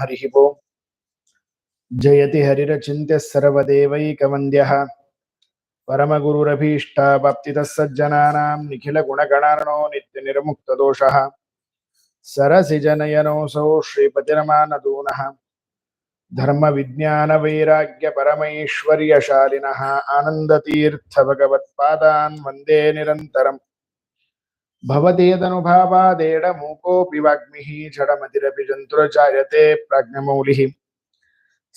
हरिः ओम् जयति हरिरचिन्त्यः सर्वदेवैकवन्द्यः। परमगुरुरभीष्टावाप्तितः सज्जनानां निखिलगुणगणार्णो नित्यनिर्मुक्तदोषः सरसिजनयनोऽसौ श्रीपतिरमानदूनः। धर्मविज्ञानवैराग्यपरमैश्वर्यशालिनः आनन्दतीर्थभगवत्पादान् वंदे निरन्तरम्। भवति यदनुभावादेडमूकोऽपि वाग्मिः जडमतिरपि जन्तुर्जायते प्राज्ञमौलिः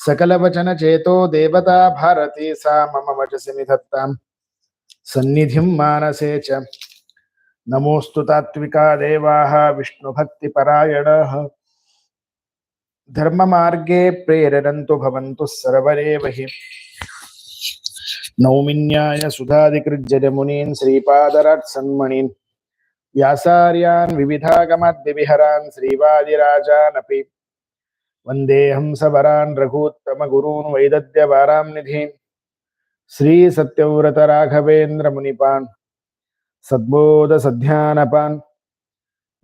सकलवचनचेतो देवता भारती सा मम वचसि निधत्ताम् मानसे च। नमोऽस्तु तात्विका देवाः विष्णुभक्तिपरायणाः। धर्ममार्गे प्रेरयन्तु भवन्तु सर्वरेव हि नौमिन्याय व्यासार्यान् विविधागमाद्विविहरान् श्रीवादिराजानपि। वन्देऽहं सवरान् रघूत्तमगुरून् वैदद्यवारां निधीन् श्रीसत्यव्रतराघवेन्द्रमुनिपान्, सद्बोधसध्यानपान्।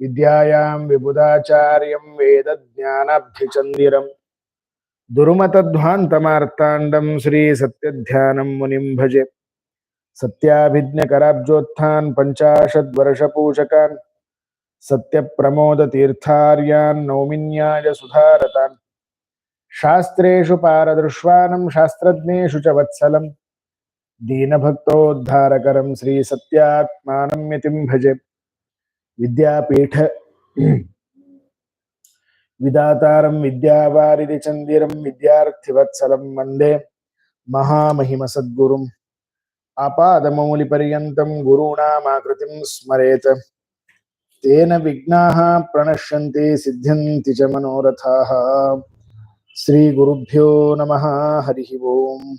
विद्यायां विबुधाचार्यं वेदज्ञानाब्धिचन्दिरम्। दुर्मतध्वान्तमार्ताण्डं श्रीसत्यध्यानं मुनिं भजे। सत्याभिज्ञकराब्जोत्थान् पञ्चाशद्वर्षपूजकान् सत्यप्रमोदतीर्थार्यान्, नौमिन्याय सुधारतान्। शास्त्रेषु पारदृश्वानं, शास्त्रज्ञेषु च वत्सलं दीनभक्तोद्धारकरं श्रीसत्यात्मानं यतिं भजे। विद्यापीठ विदातारं विद्यावारिधिचन्दिरं विद्यार्थिवत्सलं वंदे। महामहिमसद्गुरुम्। आपादमौलिपर्यन्तं गुरूणामाकृतिं स्मरेत्। तेन विघ्नाः प्रणश्यन्ति, सिद्ध्यन्ति च मनोरथाः। श्रीगुरुभ्यो नमः, हरिः ओम्।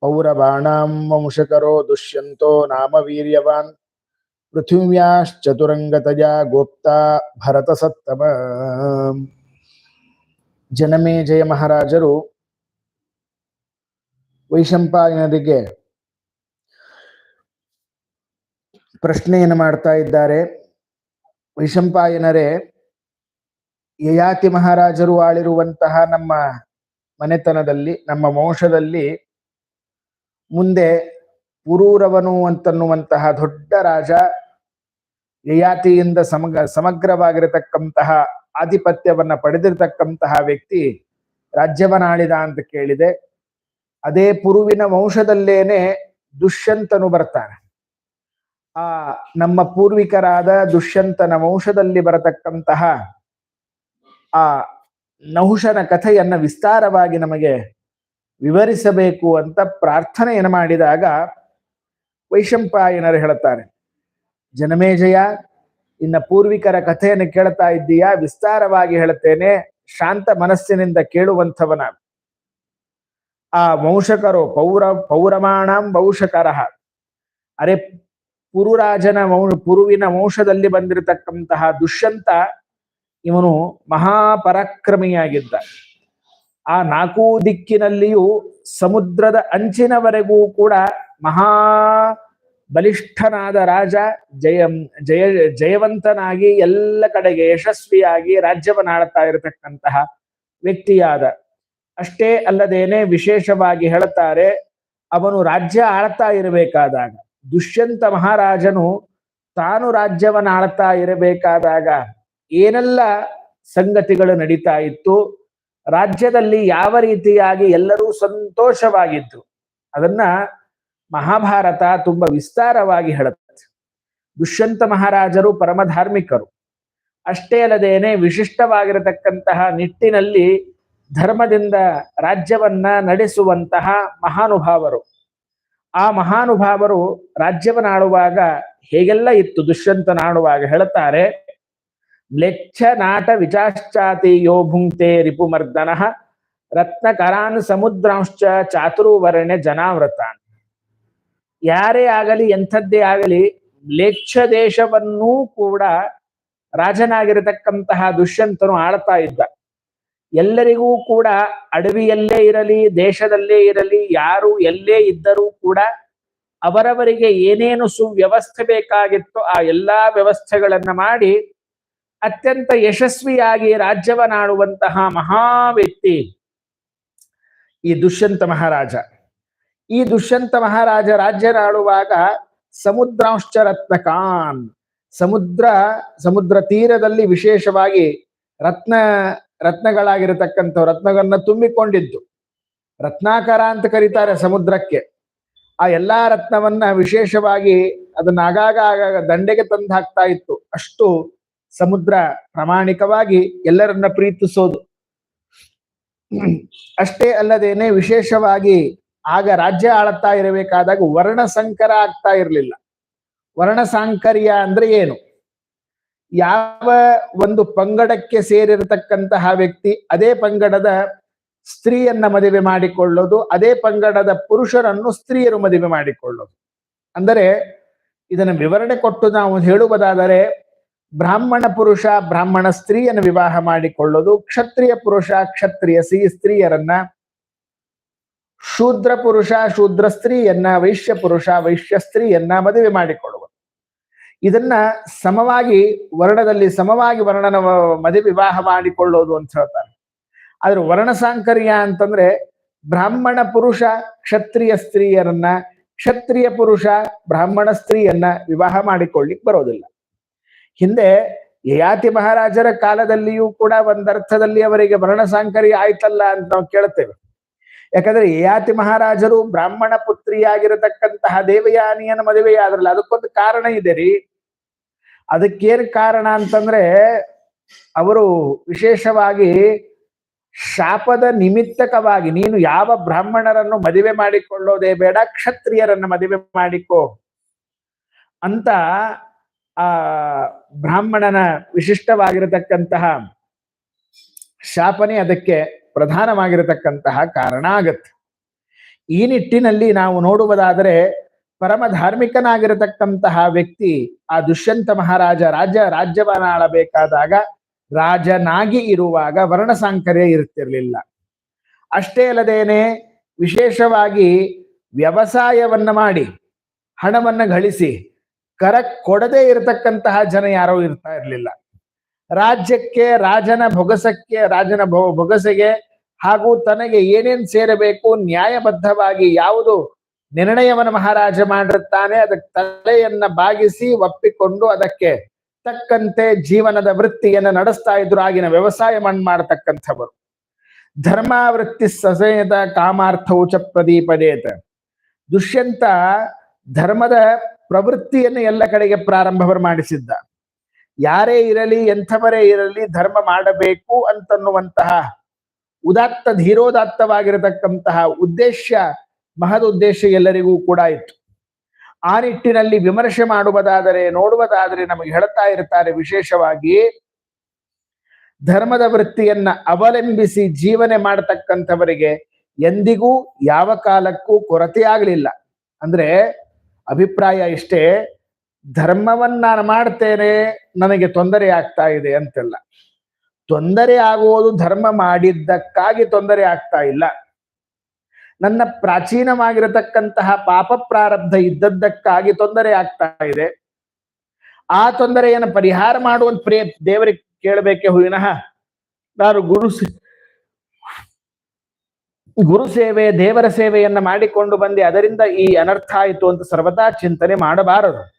पौरबाणां वंशकरो दुष्यन्तो नाम वीर्यवान् पृथिव्याश्चतुरङ्गतया गोप्ता, भरतसत्तम। जनमे जयमहाराजरु ವೈಶಂಪಾಯನರಿಗೆ ಪ್ರಶ್ನೆಯನ್ನು ಮಾಡ್ತಾ ಇದ್ದಾರೆ. ವೈಶಂಪಾಯನರೇ, ಯಯಾತಿ ಮಹಾರಾಜರು ಆಳಿರುವಂತಹ ನಮ್ಮ ಮನೆತನದಲ್ಲಿ, ನಮ್ಮ ವಂಶದಲ್ಲಿ ಮುಂದೆ ಪುರೂರವನು ಅಂತನ್ನುವಂತಹ ದೊಡ್ಡ ರಾಜ, ಯಯಾತಿಯಿಂದ ಸಮಗ್ರ ಸಮಗ್ರವಾಗಿರತಕ್ಕಂತಹ ಆಧಿಪತ್ಯವನ್ನ ಪಡೆದಿರತಕ್ಕಂತಹ ವ್ಯಕ್ತಿ ರಾಜ್ಯವನ್ನಾಳಿದ ಅಂತ ಕೇಳಿದೆ. ಅದೇ ಪುರುವಿನ ವಂಶದಲ್ಲೇನೆ ದುಷ್ಯಂತನು ಬರ್ತಾನೆ. ಆ ನಮ್ಮ ಪೂರ್ವಿಕರಾದ ದುಷ್ಯಂತನ ವಂಶದಲ್ಲಿ ಬರತಕ್ಕಂತಹ ಆ ನಹುಷನ ಕಥೆಯನ್ನ ವಿಸ್ತಾರವಾಗಿ ನಮಗೆ ವಿವರಿಸಬೇಕು ಅಂತ ಪ್ರಾರ್ಥನೆಯನ್ನು ಮಾಡಿದಾಗ ವೈಶಂಪಾಯನರು ಹೇಳುತ್ತಾರೆ, ಜನಮೇಜಯ, ಇನ್ನ ಪೂರ್ವಿಕರ ಕಥೆಯನ್ನು ಕೇಳ್ತಾ ಇದ್ದೀಯಾ? ವಿಸ್ತಾರವಾಗಿ ಹೇಳುತ್ತೇನೆ. ಶಾಂತ ಮನಸ್ಸಿನಿಂದ ಕೇಳುವಂಥವನ ಆ ವಂಶಕರು ಪೌರ, ಪೌರಮಾಣಂ ವಂಶಕರ ಅರೆ ಪುರುರಾಜನ ವಂಶ, ಪುರುವಿನ ವಂಶದಲ್ಲಿ ಬಂದಿರತಕ್ಕಂತಹ ದುಷ್ಯಂತ ಇವನು ಮಹಾಪರಾಕ್ರಮಿಯಾಗಿದ್ದ. ಆ ನಾಲ್ಕೂ ದಿಕ್ಕಿನಲ್ಲಿಯೂ ಸಮುದ್ರದ ಅಂಚಿನವರೆಗೂ ಕೂಡ ಮಹಾ ಬಲಿಷ್ಠನಾದ ರಾಜ ಜಯ ಜಯ, ಜಯವಂತನಾಗಿ ಎಲ್ಲ ಕಡೆಗೆ ಯಶಸ್ವಿಯಾಗಿ ರಾಜ್ಯವನ್ನಾಡ್ತಾ ಇರತಕ್ಕಂತಹ ವ್ಯಕ್ತಿಯಾದ ಅಷ್ಟೇ ಅಲ್ಲದೇನೆ ವಿಶೇಷವಾಗಿ ಹೇಳುತ್ತಾರೆ, ಅವನು ರಾಜ್ಯ ಆಳ್ತಾ ಇರಬೇಕಾದಾಗ, ದುಷ್ಯಂತ ಮಹಾರಾಜನು ತಾನು ರಾಜ್ಯವನ್ನು ಆಳ್ತಾ ಇರಬೇಕಾದಾಗ ಏನೆಲ್ಲ ಸಂಗತಿಗಳು ನಡೀತಾ ಇತ್ತು? ರಾಜ್ಯದಲ್ಲಿ ಯಾವ ರೀತಿಯಾಗಿ ಎಲ್ಲರೂ ಸಂತೋಷವಾಗಿದ್ರು ಅದನ್ನ ಮಹಾಭಾರತ ತುಂಬಾ ವಿಸ್ತಾರವಾಗಿ ಹೇಳುತ್ತೆ. ದುಷ್ಯಂತ ಮಹಾರಾಜರು ಪರಮಧಾರ್ಮಿಕರು. ಅಷ್ಟೇ ಅಲ್ಲದೇನೆ ವಿಶಿಷ್ಟವಾಗಿರತಕ್ಕಂತಹ ನಿಟ್ಟಿನಲ್ಲಿ ಧರ್ಮದಿಂದ ರಾಜ್ಯವನ್ನ ನಡೆಸುವಂತಹ ಮಹಾನುಭಾವರು. ಆ ಮಹಾನುಭಾವರು ರಾಜ್ಯವನ್ನಾಡುವಾಗ ಹೇಗೆಲ್ಲ ಇತ್ತು? ದುಷ್ಯಂತನಾಡುವಾಗ ಹೇಳುತ್ತಾರೆ ಮ್ಲೆಚ್ಛ ನಾಟ ವಿಚಾಶ್ಚಾತಿಯೋ ಭುಂಕ್ತೆ ರಿಪುಮರ್ದನ ರತ್ನಕರಾನ್ ಸಮುದ್ರಾಂಶ್ಚ ಚಾತುರ್ವರ್ಣ್ಯ ಜನಾವೃತಾನ್ ಯಾರೇ ಆಗಲಿ, ಎಂಥದ್ದೇ ಆಗಲಿ ಮ್ಲೇಚ್ಛ ದೇಶವನ್ನೂ ಕೂಡ ರಾಜನಾಗಿರತಕ್ಕಂತಹ ದುಷ್ಯಂತನು ಆಳ್ತಾ ಇದ್ದ. ಎಲ್ಲರಿಗೂ ಕೂಡ ಅಡವಿಯಲ್ಲೇ ಇರಲಿ, ದೇಶದಲ್ಲೇ ಇರಲಿ, ಯಾರು ಎಲ್ಲೇ ಇದ್ದರೂ ಕೂಡ ಅವರವರಿಗೆ ಏನೇನು ಸುವ್ಯವಸ್ಥೆ ಬೇಕಾಗಿತ್ತೋ ಆ ಎಲ್ಲಾ ವ್ಯವಸ್ಥೆಗಳನ್ನ ಮಾಡಿ ಅತ್ಯಂತ ಯಶಸ್ವಿಯಾಗಿ ರಾಜ್ಯವನ್ನಾಡುವಂತಹ ಮಹಾ ವ್ಯಕ್ತಿ ಈ ದುಷ್ಯಂತ ಮಹಾರಾಜ. ಈ ದುಷ್ಯಂತ ಮಹಾರಾಜ ರಾಜ್ಯನಾಡುವಾಗ ಸಮುದ್ರಾಂಶ್ಚ ರತ್ನಕಾನ್. ಸಮುದ್ರ ಸಮುದ್ರ ತೀರದಲ್ಲಿ ವಿಶೇಷವಾಗಿ ರತ್ನ ರತ್ನಗಳಾಗಿರತಕ್ಕಂಥ ರತ್ನಗಳನ್ನ ತುಂಬಿಕೊಂಡಿದ್ದು. ರತ್ನಾಕರ ಅಂತ ಕರೀತಾರೆ ಸಮುದ್ರಕ್ಕೆ. ಆ ಎಲ್ಲಾ ರತ್ನವನ್ನ ವಿಶೇಷವಾಗಿ ಅದನ್ನ ಆಗಾಗ ಆಗಾಗ ದಂಡೆಗೆ ತಂದು ಹಾಕ್ತಾ ಇತ್ತು. ಅಷ್ಟು ಸಮುದ್ರ ಪ್ರಾಮಾಣಿಕವಾಗಿ ಎಲ್ಲರನ್ನ ಪ್ರೀತಿಸೋದು. ಅಷ್ಟೇ ಅಲ್ಲದೇನೆ ವಿಶೇಷವಾಗಿ ಆಗ ರಾಜ್ಯ ಆಳತ್ತಾ ಇರಬೇಕಾದಾಗ ವರ್ಣ ಸಂಕರ ಆಗ್ತಾ ಇರಲಿಲ್ಲ. ವರ್ಣ ಸಾಂಕರ್ಯ ಅಂದ್ರೆ ಏನು? ಯಾವ ಒಂದು ಪಂಗಡಕ್ಕೆ ಸೇರಿರತಕ್ಕಂತಹ ವ್ಯಕ್ತಿ ಅದೇ ಪಂಗಡದ ಸ್ತ್ರೀಯನ್ನ ಮದುವೆ ಮಾಡಿಕೊಳ್ಳೋದು, ಅದೇ ಪಂಗಡದ ಪುರುಷರನ್ನು ಸ್ತ್ರೀಯರು ಮದುವೆ ಮಾಡಿಕೊಳ್ಳೋದು. ಅಂದರೆ ಇದನ್ನು ವಿವರಣೆ ಕೊಟ್ಟು ನಾವು ಹೇಳುವುದಾದರೆ, ಬ್ರಾಹ್ಮಣ ಪುರುಷ ಬ್ರಾಹ್ಮಣ ಸ್ತ್ರೀಯನ್ನು ವಿವಾಹ ಮಾಡಿಕೊಳ್ಳೋದು, ಕ್ಷತ್ರಿಯ ಪುರುಷ ಕ್ಷತ್ರಿಯ ಸಿ ಸ್ತ್ರೀಯರನ್ನ, ಶೂದ್ರ ಪುರುಷ ಶೂದ್ರ ಸ್ತ್ರೀಯನ್ನ, ವೈಶ್ಯ ಪುರುಷ ವೈಶ್ಯ ಸ್ತ್ರೀಯನ್ನ ಮದುವೆ ಮಾಡಿಕೊಳ್ಳುವುದು. ಇದನ್ನ ಸಮವಾಗಿ ವರ್ಣದಲ್ಲಿ ಸಮವಾಗಿ ವರ್ಣನ ಮದುವೆ ವಿವಾಹ ಮಾಡಿಕೊಳ್ಳೋದು ಅಂತ ಹೇಳ್ತಾರೆ. ಆದ್ರೆ ವರ್ಣ ಸಾಂಕರ್ಯ ಅಂತಂದ್ರೆ ಬ್ರಾಹ್ಮಣ ಪುರುಷ ಕ್ಷತ್ರಿಯ ಸ್ತ್ರೀಯರನ್ನ ಕ್ಷತ್ರಿಯ ಪುರುಷ ಬ್ರಾಹ್ಮಣ ಸ್ತ್ರೀಯನ್ನ ವಿವಾಹ ಮಾಡಿಕೊಳ್ಳಿಕ್ ಬರೋದಿಲ್ಲ. ಹಿಂದೆ ಯಯಾತಿ ಮಹಾರಾಜರ ಕಾಲದಲ್ಲಿಯೂ ಕೂಡ ಒಂದರ್ಥದಲ್ಲಿ ಅವರಿಗೆ ವರ್ಣ ಸಾಂಕರ್ಯ ಆಯ್ತಲ್ಲ ಅಂತ ನಾವು ಕೇಳ್ತೇವೆ. ಯಾಕಂದ್ರೆ ಯಯಾತಿ ಮಹಾರಾಜರು ಬ್ರಾಹ್ಮಣ ಪುತ್ರಿಯಾಗಿರತಕ್ಕಂತಹ ದೇವಯಾನಿಯನ ಮದುವೆಯಾದ್ರಲ್ಲ ಅದಕ್ಕೊಂದು ಕಾರಣ ಇದೆ ರೀ. ಅದಕ್ಕೇನು ಕಾರಣ ಅಂತಂದ್ರೆ, ಅವರು ವಿಶೇಷವಾಗಿ ಶಾಪದ ನಿಮಿತ್ತಕವಾಗಿ, ನೀನು ಯಾವ ಬ್ರಾಹ್ಮಣರನ್ನು ಮದುವೆ ಮಾಡಿಕೊಳ್ಳೋದೇ ಬೇಡ, ಕ್ಷತ್ರಿಯರನ್ನು ಮದುವೆ ಮಾಡಿಕೋ ಅಂತ ಆ ಬ್ರಾಹ್ಮಣನ ವಿಶಿಷ್ಟವಾಗಿರತಕ್ಕಂತಹ ಶಾಪನೆ ಅದಕ್ಕೆ ಪ್ರಧಾನವಾಗಿರತಕ್ಕಂತಹ ಕಾರಣ ಆಗತ್ತೆ. ಈ ನಿಟ್ಟಿನಲ್ಲಿ ನಾವು ನೋಡುವುದಾದರೆ ಪರಮ ಧಾರ್ಮಿಕನಾಗಿರತಕ್ಕಂತಹ ವ್ಯಕ್ತಿ ಆ ದುಷ್ಯಂತ ಮಹಾರಾಜ ರಾಜ್ಯ ರಾಜ್ಯವನ್ನಾಳಬೇಕಾದಾಗ ರಾಜನಾಗಿ ಇರುವಾಗ ವರ್ಣ ಸಾಂಕರ್ಯ ಇರುತ್ತಿರಲಿಲ್ಲ. ಅಷ್ಟೇ ಅಲ್ಲದೇನೆ ವಿಶೇಷವಾಗಿ ವ್ಯವಸಾಯವನ್ನ ಮಾಡಿ, ಹಣವನ್ನ ಗಳಿಸಿ ಕರ ಕೊಡದೇ ಇರತಕ್ಕಂತಹ ಜನ ಯಾರೋ ಇರ್ತಾ ಇರಲಿಲ್ಲ. ರಾಜ್ಯಕ್ಕೆ, ರಾಜನ ಬೊಗಸಕ್ಕೆ ರಾಜನ ಭೊ- ಬೊಗಸೆಗೆ ಹಾಗೂ ತನಗೆ ಏನೇನ್ ಸೇರಬೇಕು, ನ್ಯಾಯಬದ್ಧವಾಗಿ ಯಾವುದು ನಿರ್ಣಯವನ್ನು ಮಹಾರಾಜ ಮಾಡಿರುತ್ತಾನೆ, ಅದಕ್ಕೆ ತಲೆಯನ್ನ ಬಾಗಿಸಿ ಒಪ್ಪಿಕೊಂಡು ಅದಕ್ಕೆ ತಕ್ಕಂತೆ ಜೀವನದ ವೃತ್ತಿಯನ್ನು ನಡೆಸ್ತಾ ಇದ್ರು. ಆಗಿನ ವ್ಯವಸಾಯ ಮಣ್ಣು ಮಾಡತಕ್ಕಂಥವರು. ಧರ್ಮಾವೃತ್ತಿ ಸಸೇದ ಕಾಮಾರ್ಥವು ಚ ಪ್ರದೀಪದೇತ. ದುಷ್ಯಂತ ಧರ್ಮದ ಪ್ರವೃತ್ತಿಯನ್ನು ಎಲ್ಲ ಕಡೆಗೆ ಪ್ರಾರಂಭವರು ಮಾಡಿಸಿದ್ದ. ಯಾರೇ ಇರಲಿ, ಎಂಥವರೇ ಇರಲಿ, ಧರ್ಮ ಮಾಡಬೇಕು ಅಂತನ್ನುವಂತಹ ಉದಾತ್ತ ಧೀರೋದಾತ್ತವಾಗಿರತಕ್ಕಂತಹ ಉದ್ದೇಶ ಮಹದುದ್ದೇಶ ಎಲ್ಲರಿಗೂ ಕೂಡ ಇತ್ತು. ಆ ನಿಟ್ಟಿನಲ್ಲಿ ವಿಮರ್ಶೆ ಮಾಡುವುದಾದರೆ, ನೋಡುವುದಾದರೆ ನಮಗೆ ಹೇಳ್ತಾ ಇರ್ತಾರೆ ವಿಶೇಷವಾಗಿ, ಧರ್ಮದ ವೃತ್ತಿಯನ್ನ ಅವಲಂಬಿಸಿ ಜೀವನೆ ಮಾಡತಕ್ಕಂಥವರಿಗೆ ಎಂದಿಗೂ ಯಾವ ಕಾಲಕ್ಕೂ ಕೊರತೆ ಆಗಲಿಲ್ಲ. ಅಂದ್ರೆ ಅಭಿಪ್ರಾಯ ಇಷ್ಟೇ, ಧರ್ಮವನ್ನ ನಾನು ಮಾಡ್ತೇನೆ, ನನಗೆ ತೊಂದರೆ ಆಗ್ತಾ ಇದೆ ಅಂತೆಲ್ಲ. ತೊಂದರೆ ಆಗುವುದು ಧರ್ಮ ಮಾಡಿದ್ದಕ್ಕಾಗಿ ತೊಂದರೆ ಆಗ್ತಾ ಇಲ್ಲ. ನನ್ನ ಪ್ರಾಚೀನವಾಗಿರತಕ್ಕಂತಹ ಪಾಪ ಪ್ರಾರಬ್ಧ ಇದ್ದದ್ದಕ್ಕಾಗಿ ತೊಂದರೆ ಆಗ್ತಾ ಇದೆ. ಆ ತೊಂದರೆಯನ್ನು ಪರಿಹಾರ ಮಾಡುವಂತ ಪ್ರೇ ದೇವರಿಗೆ ಕೇಳಬೇಕೆ ವಿನಃ ನಾನು ಗುರು ಗುರು ಸೇವೆ, ದೇವರ ಸೇವೆಯನ್ನ ಮಾಡಿಕೊಂಡು ಬಂದೆ. ಅದರಿಂದ ಈ ಅನರ್ಥ ಆಯಿತು ಅಂತ ಸರ್ವದಾ ಚಿಂತನೆ ಮಾಡಬಾರದು.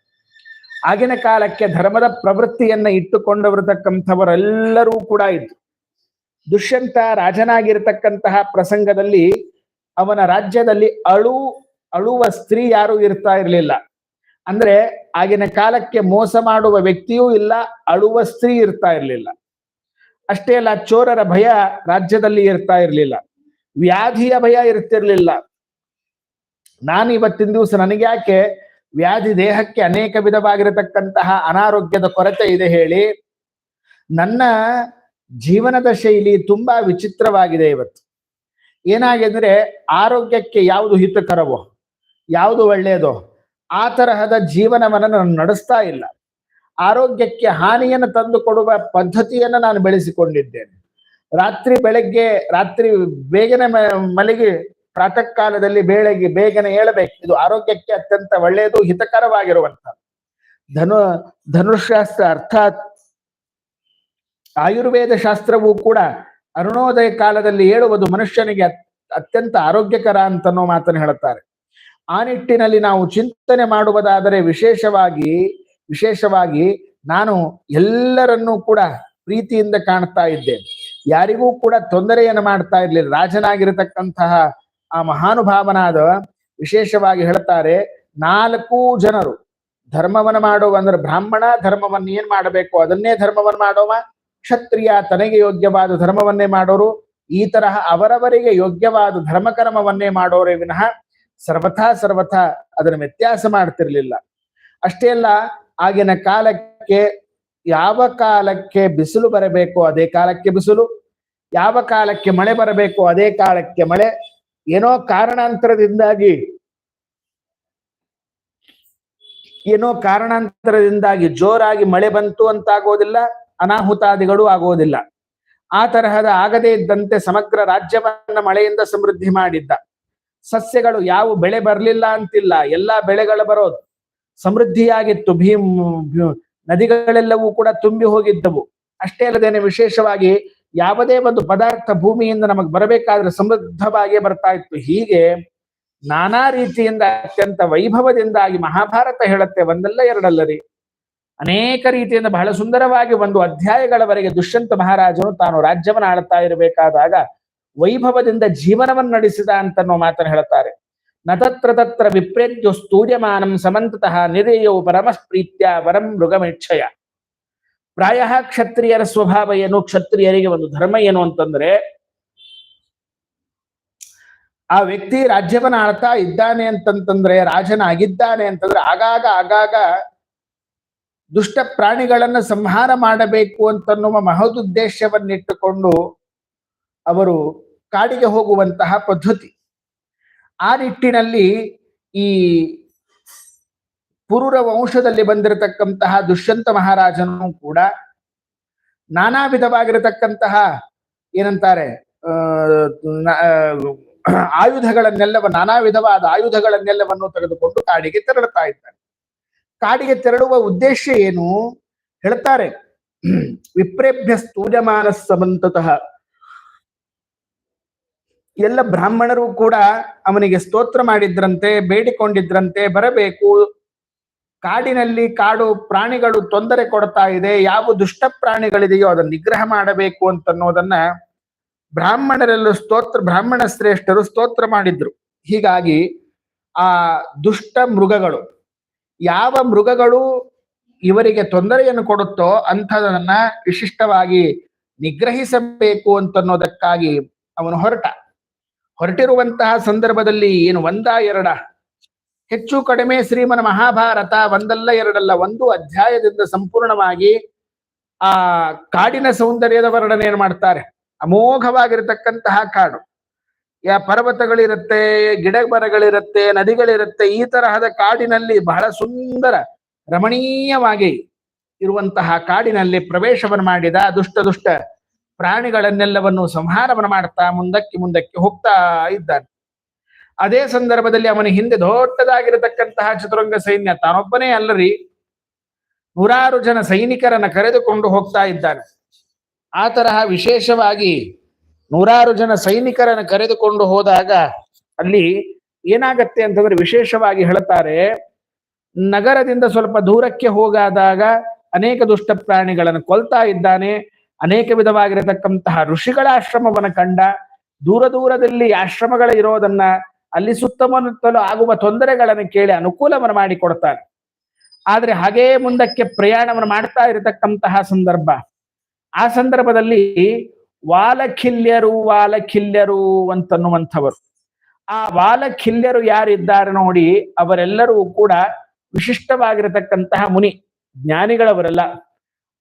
ಆಗಿನ ಕಾಲಕ್ಕೆ ಧರ್ಮದ ಪ್ರವೃತ್ತಿಯನ್ನ ಇಟ್ಟುಕೊಂಡವರತಕ್ಕಂಥವರೆಲ್ಲರೂ ಕೂಡ ಇದ್ರು. ದುಷ್ಯಂತ ರಾಜನಾಗಿರ್ತಕ್ಕಂತಹ ಪ್ರಸಂಗದಲ್ಲಿ ಅವನ ರಾಜ್ಯದಲ್ಲಿ ಅಳು, ಅಳುವ ಸ್ತ್ರೀ ಯಾರು ಇರ್ತಾ ಇರಲಿಲ್ಲ. ಅಂದ್ರೆ ಆಗಿನ ಕಾಲಕ್ಕೆ ಮೋಸ ಮಾಡುವ ವ್ಯಕ್ತಿಯೂ ಇಲ್ಲ, ಅಳುವ ಸ್ತ್ರೀ ಇರ್ತಾ ಇರಲಿಲ್ಲ. ಅಷ್ಟೇ ಅಲ್ಲ, ಚೋರರ ಭಯ ರಾಜ್ಯದಲ್ಲಿ ಇರ್ತಾ ಇರಲಿಲ್ಲ. ವ್ಯಾಧಿಯ ಭಯ ಇರ್ತಿರ್ಲಿಲ್ಲ. ನಾನು ಇವತ್ತಿನ ದಿವಸ ನನಗೆ ಯಾಕೆ ವ್ಯಾಧಿ ದೇಹಕ್ಕೆ ಅನೇಕ ವಿಧವಾಗಿರತಕ್ಕಂತಹ ಅನಾರೋಗ್ಯದ ಕೊರತೆ ಇದೆ ಹೇಳಿ, ನನ್ನ ಜೀವನದ ಶೈಲಿ ತುಂಬಾ ವಿಚಿತ್ರವಾಗಿದೆ ಇವತ್ತು. ಏನಾಗಿದ್ರೆ ಆರೋಗ್ಯಕ್ಕೆ ಯಾವುದು ಹಿತಕರವೋ, ಯಾವುದು ಒಳ್ಳೆಯದೋ ಆ ತರಹದ ಜೀವನವನ್ನು ನಾನು ನಡೆಸ್ತಾ ಇಲ್ಲ. ಆರೋಗ್ಯಕ್ಕೆ ಹಾನಿಯನ್ನು ತಂದು ಕೊಡುವ ಪದ್ಧತಿಯನ್ನು ನಾನು ಬೆಳೆಸಿಕೊಂಡಿದ್ದೇನೆ. ರಾತ್ರಿ ಬೆಳಗ್ಗೆ, ರಾತ್ರಿ ಬೇಗನೆ ಮಲಗಿ ಪ್ರಾತಃ ಕಾಲದಲ್ಲಿ ಬೆಳಗ್ಗೆ ಬೇಗನೆ ಏಳಬೇಕು. ಇದು ಆರೋಗ್ಯಕ್ಕೆ ಅತ್ಯಂತ ಒಳ್ಳೆಯದು ಹಿತಕರವಾಗಿರುವಂತ ಧನು ಧನುಶಾಸ್ತ್ರ ಅರ್ಥಾತ್ ಆಯುರ್ವೇದ ಶಾಸ್ತ್ರವೂ ಕೂಡ ಅರುಣೋದಯ ಕಾಲದಲ್ಲಿ ಹೇಳುವುದು ಮನುಷ್ಯನಿಗೆ ಅತ್ಯಂತ ಆರೋಗ್ಯಕರ ಅಂತನೋ ಮಾತನ್ನು ಹೇಳುತ್ತಾರೆ. ಆ ನಿಟ್ಟಿನಲ್ಲಿ ನಾವು ಚಿಂತನೆ ಮಾಡುವುದಾದರೆ ವಿಶೇಷವಾಗಿ ವಿಶೇಷವಾಗಿ ನಾನು ಎಲ್ಲರನ್ನೂ ಕೂಡ ಪ್ರೀತಿಯಿಂದ ಕಾಣ್ತಾ ಇದ್ದೇನೆ. ಯಾರಿಗೂ ಕೂಡ ತೊಂದರೆಯನ್ನು ಮಾಡ್ತಾ ಇರ್ಲಿಲ್ಲ. ರಾಜನಾಗಿರತಕ್ಕಂತಹ ಆ ಮಹಾನುಭಾವನಾದ ವಿಶೇಷವಾಗಿ ಹೇಳ್ತಾರೆ ನಾಲ್ಕು ಜನರು ಧರ್ಮವನ್ನ ಮಾಡುವ, ಅಂದ್ರೆ ಬ್ರಾಹ್ಮಣ ಧರ್ಮವನ್ನ ಏನ್ ಮಾಡಬೇಕು, ಅದನ್ನೇ ಧರ್ಮವನ್ನ ಮಾಡೋವ? ಕ್ಷತ್ರಿಯ ತನಗೆ ಯೋಗ್ಯವಾದ ಧರ್ಮವನ್ನೇ ಮಾಡೋರು, ಈ ತರಹ ಅವರವರಿಗೆ ಯೋಗ್ಯವಾದ ಧರ್ಮಕರ್ಮವನ್ನೇ ಮಾಡೋರೇ ವಿನಃ ಸರ್ವಥಾ ಸರ್ವಥಾ ಅದರ ವ್ಯತ್ಯಾಸ ಮಾಡ್ತಿರ್ಲಿಲ್ಲ. ಅಷ್ಟೇ ಅಲ್ಲ, ಆಗಿನ ಕಾಲಕ್ಕೆ ಯಾವ ಕಾಲಕ್ಕೆ ಬಿಸಿಲು ಬರಬೇಕು, ಅದೇ ಕಾಲಕ್ಕೆ ಬಿಸಿಲು, ಯಾವ ಕಾಲಕ್ಕೆ ಮಳೆ ಬರಬೇಕು, ಅದೇ ಕಾಲಕ್ಕೆ ಮಳೆ ಏನೋ ಕಾರಣಾಂತರದಿಂದಾಗಿ ಏನೋ ಕಾರಣಾಂತರದಿಂದಾಗಿ ಜೋರಾಗಿ ಮಳೆ ಬಂತು ಅಂತಾಗೋದಿಲ್ಲ, ಅನಾಹುತಾದಿಗಳು ಆಗೋದಿಲ್ಲ. ಆ ತರಹದ ಆಗದೇ ಇದ್ದಂತೆ ಸಮಗ್ರ ರಾಜ್ಯವನ್ನ ಮಳೆಯಿಂದ ಸಮೃದ್ಧಿ ಮಾಡಿದ್ದ. ಸಸ್ಯಗಳು ಯಾವ ಬೆಳೆ ಬರಲಿಲ್ಲ ಅಂತಿಲ್ಲ, ಎಲ್ಲಾ ಬೆಳೆಗಳು ಬರೋದು. ಸಮೃದ್ಧಿಯಾಗಿತ್ತು, ಭೀಮ್ ನದಿಗಳೆಲ್ಲವೂ ಕೂಡ ತುಂಬಿ ಹೋಗಿದ್ದವು. ಅಷ್ಟೇ ಅಲ್ಲದೇನೆ ವಿಶೇಷವಾಗಿ ಯಾವುದೇ ಒಂದು ಪದಾರ್ಥ ಭೂಮಿಯಿಂದ ನಮಗೆ ಬರಬೇಕಾದ್ರೆ ಸಮೃದ್ಧವಾಗಿಯೇ ಬರ್ತಾ ಇತ್ತು. ಹೀಗೆ ನಾನಾ ರೀತಿಯಿಂದ ಅತ್ಯಂತ ವೈಭವದಿಂದಾಗಿ ಮಹಾಭಾರತ ಹೇಳುತ್ತೆ ಒಂದಲ್ಲ ಎರಡಲ್ಲರಿ ಅನೇಕ ರೀತಿಯಿಂದ ಬಹಳ ಸುಂದರವಾಗಿ ಒಂದು ಅಧ್ಯಾಯಗಳವರೆಗೆ ದುಷ್ಯಂತ ಮಹಾರಾಜನು ತಾನು ರಾಜ್ಯವನ್ನು ಆಳ್ತಾ ಇರಬೇಕಾದಾಗ ವೈಭವದಿಂದ ಜೀವನವನ್ನು ನಡೆಸಿದ ಅಂತನೋ ಮಾತನ್ನು ಹೇಳುತ್ತಾರೆ. ನತತ್ರ ತತ್ರ ತತ್ರ ವಿಪ್ರೇತ್ಯು ಸ್ತೂಯಮಾನಂ ಸಮಂತತಃ ನಿರೇಯೋ ಪರಮಸ್ಪ್ರೀತ್ಯ ವರಂ ಮೃಗಮೇಚ್ಛಯ. ಪ್ರಾಯ ಕ್ಷತ್ರಿಯರ ಸ್ವಭಾವ ಏನು, ಕ್ಷತ್ರಿಯರಿಗೆ ಒಂದು ಧರ್ಮ ಏನು ಅಂತಂದ್ರೆ, ಆ ವ್ಯಕ್ತಿ ರಾಜ್ಯವನ ಆಳ್ತಾ ಇದ್ದಾನೆ ಅಂತಂತಂದ್ರೆ ರಾಜನ ಆಗಿದ್ದಾನೆ ಅಂತಂದ್ರೆ, ಆಗಾಗ ಆಗಾಗ ದುಷ್ಟ ಪ್ರಾಣಿಗಳನ್ನ ಸಂಹಾರ ಮಾಡಬೇಕು ಅಂತನ್ನುವ ಮಹದುದ್ದೇಶವನ್ನಿಟ್ಟುಕೊಂಡು ಅವರು ಕಾಡಿಗೆ ಹೋಗುವಂತಹ ಪದ್ಧತಿ. ಆ ನಿಟ್ಟಿನಲ್ಲಿ ಈ ಪುರುರ ವಂಶದಲ್ಲಿ ಬಂದಿರತಕ್ಕಂತಹ ದುಷ್ಯಂತ ಮಹಾರಾಜನು ಕೂಡ ನಾನಾ ವಿಧವಾಗಿರತಕ್ಕಂತಹ ಏನಂತಾರೆ ಆಯುಧಗಳನ್ನೆಲ್ಲವ, ನಾನಾ ವಿಧವಾದ ಆಯುಧಗಳನ್ನೆಲ್ಲವನ್ನು ತೆಗೆದುಕೊಂಡು ಕಾಡಿಗೆ ತೆರಳುತ್ತಾ ಇದ್ದಾನೆ ಕಾಡಿಗೆ ತೆರಳುವ ಉದ್ದೇಶ ಏನು? ಹೇಳ್ತಾರೆ ವಿಪ್ರೇಭ್ಯ ಸ್ತೂಜಮಾನ ಸಮಂತತಃ. ಎಲ್ಲ ಬ್ರಾಹ್ಮಣರು ಕೂಡ ಅವನಿಗೆ ಸ್ತೋತ್ರ ಮಾಡಿದ್ರಂತೆ, ಬೇಡಿಕೊಂಡಿದ್ರಂತೆ, ಬರಬೇಕು ಕಾಡಿನಲ್ಲಿ ಕಾಡು ಪ್ರಾಣಿಗಳು ತೊಂದರೆ ಕೊಡ್ತಾ ಇದೆ, ಯಾವ ದುಷ್ಟ ಪ್ರಾಣಿಗಳಿದೆಯೋ ಅದನ್ನ ನಿಗ್ರಹ ಮಾಡಬೇಕು ಅಂತನ್ನೋದನ್ನ ಬ್ರಾಹ್ಮಣರೆಲ್ಲ ಸ್ತೋತ್ರ, ಬ್ರಾಹ್ಮಣ ಶ್ರೇಷ್ಠರು ಸ್ತೋತ್ರ ಮಾಡಿದ್ರು. ಹೀಗಾಗಿ ಆ ದುಷ್ಟ ಮೃಗಗಳು, ಯಾವ ಮೃಗಗಳು ಇವರಿಗೆ ತೊಂದರೆಯನ್ನು ಕೊಡುತ್ತೋ ಅಂಥದನ್ನ ವಿಶಿಷ್ಟವಾಗಿ ನಿಗ್ರಹಿಸಬೇಕು ಅಂತನ್ನೋದಕ್ಕಾಗಿ ಅವನು ಹೊರಟ. ಹೊರಟಿರುವಂತಹ ಸಂದರ್ಭದಲ್ಲಿ ಏನು ಒಂದ ಎರಡ ಹೆಚ್ಚು ಕಡಿಮೆ ಶ್ರೀಮನ ಮಹಾಭಾರತ ಒಂದಲ್ಲ ಎರಡಲ್ಲ, ಒಂದು ಅಧ್ಯಾಯದಿಂದ ಸಂಪೂರ್ಣವಾಗಿ ಆ ಕಾಡಿನ ಸೌಂದರ್ಯದ ವರ್ಣನೆಯನ್ನು ಮಾಡ್ತಾರೆ? ಅಮೋಘವಾಗಿರತಕ್ಕಂತಹ ಕಾಡು. ಯಾ ಪರ್ವತಗಳಿರುತ್ತೆ ಗಿಡ ಮರಗಳಿರುತ್ತೆ ನದಿಗಳಿರುತ್ತೆ, ಈ ತರಹದ ಕಾಡಿನಲ್ಲಿ ಬಹಳ ಸುಂದರ ರಮಣೀಯವಾಗಿ ಇರುವಂತಹ ಕಾಡಿನಲ್ಲಿ ಪ್ರವೇಶವನ್ನು ಮಾಡಿದ ದುಷ್ಟ ದುಷ್ಟ ಪ್ರಾಣಿಗಳನ್ನೆಲ್ಲವನ್ನು ಸಂಹಾರವನ್ನು ಮಾಡ್ತಾ ಮುಂದಕ್ಕೆ ಮುಂದಕ್ಕೆ ಹೋಗ್ತಾ ಇದ್ದಾನೆ. ಅದೇ ಸಂದರ್ಭದಲ್ಲಿ ಅವನ ಹಿಂದೆ ದೊಡ್ಡದಾಗಿರತಕ್ಕಂತಹ ಚತುರಂಗ ಸೈನ್ಯ ತಾನೊಬ್ಬನೇ ಅಲ್ಲರಿ. ನೂರಾರು ಜನ ಸೈನಿಕರನ್ನ ಕರೆದುಕೊಂಡು ಹೋಗ್ತಾ ಇದ್ದಾನೆ. ಆ ತರಹ ವಿಶೇಷವಾಗಿ ನೂರಾರು ಜನ ಸೈನಿಕರನ್ನ ಕರೆದುಕೊಂಡು ಹೋದಾಗ ಅಲ್ಲಿ ಏನಾಗತ್ತೆ ಅಂತಂದ್ರೆ ವಿಶೇಷವಾಗಿ ಹೇಳ್ತಾರೆ ನಗರದಿಂದ ಸ್ವಲ್ಪ ದೂರಕ್ಕೆ ಹೋಗಾದಾಗ ಅನೇಕ ದುಷ್ಟ ಪ್ರಾಣಿಗಳನ್ನು ಕೊಲ್ತಾ ಇದ್ದಾನೆ. ಅನೇಕ ವಿಧವಾಗಿರತಕ್ಕಂತಹ ಋಷಿಗಳ ಆಶ್ರಮವನ್ನು ಕಂಡ, ದೂರ ದೂರದಲ್ಲಿ ಆಶ್ರಮಗಳ ಇರೋದನ್ನ ಅಲ್ಲಿ ಸುತ್ತಮುತ್ತಲು ಆಗುವ ತೊಂದರೆಗಳನ್ನು ಕೇಳಿ ಅನುಕೂಲವನ್ನು ಮಾಡಿಕೊಡ್ತಾನೆ. ಆದ್ರೆ ಹಾಗೇ ಮುಂದಕ್ಕೆ ಪ್ರಯಾಣವನ್ನು ಮಾಡ್ತಾ ಇರತಕ್ಕಂತಹ ಸಂದರ್ಭ. ಆ ಸಂದರ್ಭದಲ್ಲಿ ವಾಲಖಿಲ್ಯರು ವಾಲಖಿಲ್ಯರು ಅಂತನ್ನುವಂಥವರು. ಆ ವಾಲಖಿಲ್ಯರು ಯಾರಿದ್ದಾರೆ ನೋಡಿ ಅವರೆಲ್ಲರೂ ಕೂಡ ವಿಶಿಷ್ಟವಾಗಿರತಕ್ಕಂತಹ ಮುನಿ, ಜ್ಞಾನಿಗಳವರೆಲ್ಲ.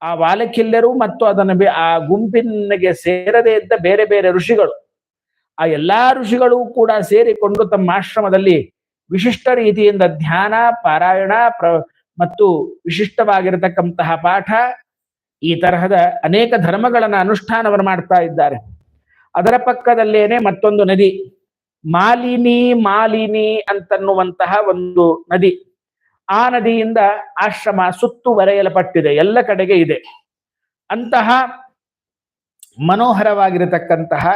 ಆ ವಾಲಖಿಲ್ಯರು ಮತ್ತು ಅದನ್ನು ಆ ಗುಂಪಿನಗೆ ಸೇರದೇ ಇದ್ದ ಬೇರೆ ಬೇರೆ ಋಷಿಗಳು. ಆ ಎಲ್ಲಾ ಋಷಿಗಳು ಕೂಡ ಸೇರಿಕೊಂಡು ತಮ್ಮ ಆಶ್ರಮದಲ್ಲಿ ವಿಶಿಷ್ಟ ರೀತಿಯಿಂದ ಧ್ಯಾನ, ಪಾರಾಯಣ, ಪ್ರ, ಮತ್ತು ವಿಶಿಷ್ಟವಾಗಿರತಕ್ಕಂತಹ ಪಾಠ, ಈ ತರಹದ ಅನೇಕ ಧರ್ಮಗಳನ್ನ ಅನುಷ್ಠಾನವನ್ನು ಮಾಡ್ತಾ ಇದ್ದಾರೆ. ಅದರ ಪಕ್ಕದಲ್ಲೇನೆ ಮತ್ತೊಂದು ನದಿ, ಮಾಲಿನಿ ಮಾಲಿನಿ ಅಂತನ್ನುವಂತಹ ಒಂದು ನದಿ. ಆ ನದಿಯಿಂದ ಆಶ್ರಮ ಸುತ್ತುವರೆಯಲ್ಪಟ್ಟಿದೆ ಎಲ್ಲ ಕಡೆಗೆ ಇದೆ. ಅಂತಹ ಮನೋಹರವಾಗಿರತಕ್ಕಂತಹ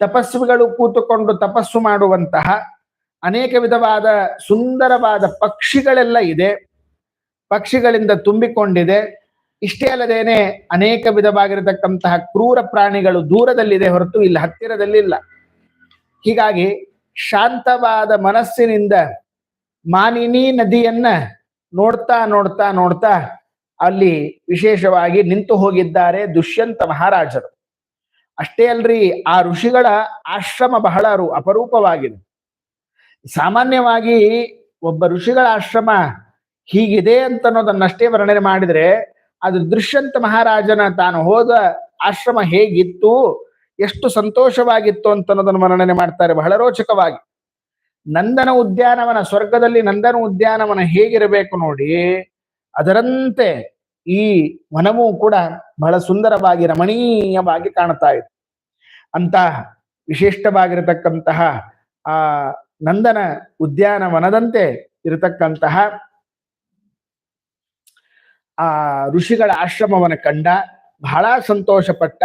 ತಪಸ್ವಿಗಳು ಕೂತುಕೊಂಡು ತಪಸ್ಸು ಮಾಡುವಂತಹ ಅನೇಕ ವಿಧವಾದ ಸುಂದರವಾದ ಪಕ್ಷಿಗಳೆಲ್ಲ ಇದೆ. ಪಕ್ಷಿಗಳಿಂದ ತುಂಬಿಕೊಂಡಿದೆ. ಇಷ್ಟೇ ಅಲ್ಲದೇನೆ ಅನೇಕ ವಿಧವಾಗಿರತಕ್ಕಂತಹ ಕ್ರೂರ ಪ್ರಾಣಿಗಳು ದೂರದಲ್ಲಿದೆ ಹೊರತು ಇಲ್ಲಿ, ಹತ್ತಿರದಲ್ಲಿ ಇಲ್ಲ. ಹೀಗಾಗಿ ಶಾಂತವಾದ ಮನಸ್ಸಿನಿಂದ ಮಾನಿನಿ ನದಿಯನ್ನ ನೋಡ್ತಾ ನೋಡ್ತಾ ನೋಡ್ತಾ ಅಲ್ಲಿ ವಿಶೇಷವಾಗಿ ನಿಂತು ಹೋಗಿದ್ದಾರೆ ದುಷ್ಯಂತ ಮಹಾರಾಜರು. ಅಷ್ಟೇ ಅಲ್ರಿ, ಆ ಋಷಿಗಳ ಆಶ್ರಮ ಬಹಳ ಅಪರೂಪವಾಗಿದೆ. ಸಾಮಾನ್ಯವಾಗಿ ಒಬ್ಬ ಋಷಿಗಳ ಆಶ್ರಮ ಹೀಗಿದೆ ಅಂತ ಅನ್ನೋದನ್ನಷ್ಟೇ ವರ್ಣನೆ ಮಾಡಿದ್ರೆ, ಅದು ದುಷ್ಯಂತ ಮಹಾರಾಜನ ತಾನು ಹೋದ ಆಶ್ರಮ ಹೇಗಿತ್ತು, ಎಷ್ಟು ಸಂತೋಷವಾಗಿತ್ತು ಅಂತ ಅನ್ನೋದನ್ನು ವರ್ಣನೆ ಮಾಡ್ತಾರೆ ಬಹಳ ರೋಚಕವಾಗಿ. ನಂದನ ಉದ್ಯಾನವನ, ಸ್ವರ್ಗದಲ್ಲಿ ನಂದನ ಉದ್ಯಾನವನ ಹೇಗಿರಬೇಕು ನೋಡಿ, ಅದರಂತೆ ಈ ವನವೂ ಕೂಡ ಬಹಳ ಸುಂದರವಾಗಿ ರಮಣೀಯವಾಗಿ ಕಾಣ್ತಾ ಇದೆ. ಅಂತ ವಿಶಿಷ್ಟವಾಗಿರತಕ್ಕಂತಹ, ಆ ನಂದನ ಉದ್ಯಾನವನದಂತೆ ಇರತಕ್ಕಂತಹ, ಆ ಋಷಿಗಳ ಆಶ್ರಮವನ್ನ ಕಂಡ, ಬಹಳ ಸಂತೋಷಪಟ್ಟ,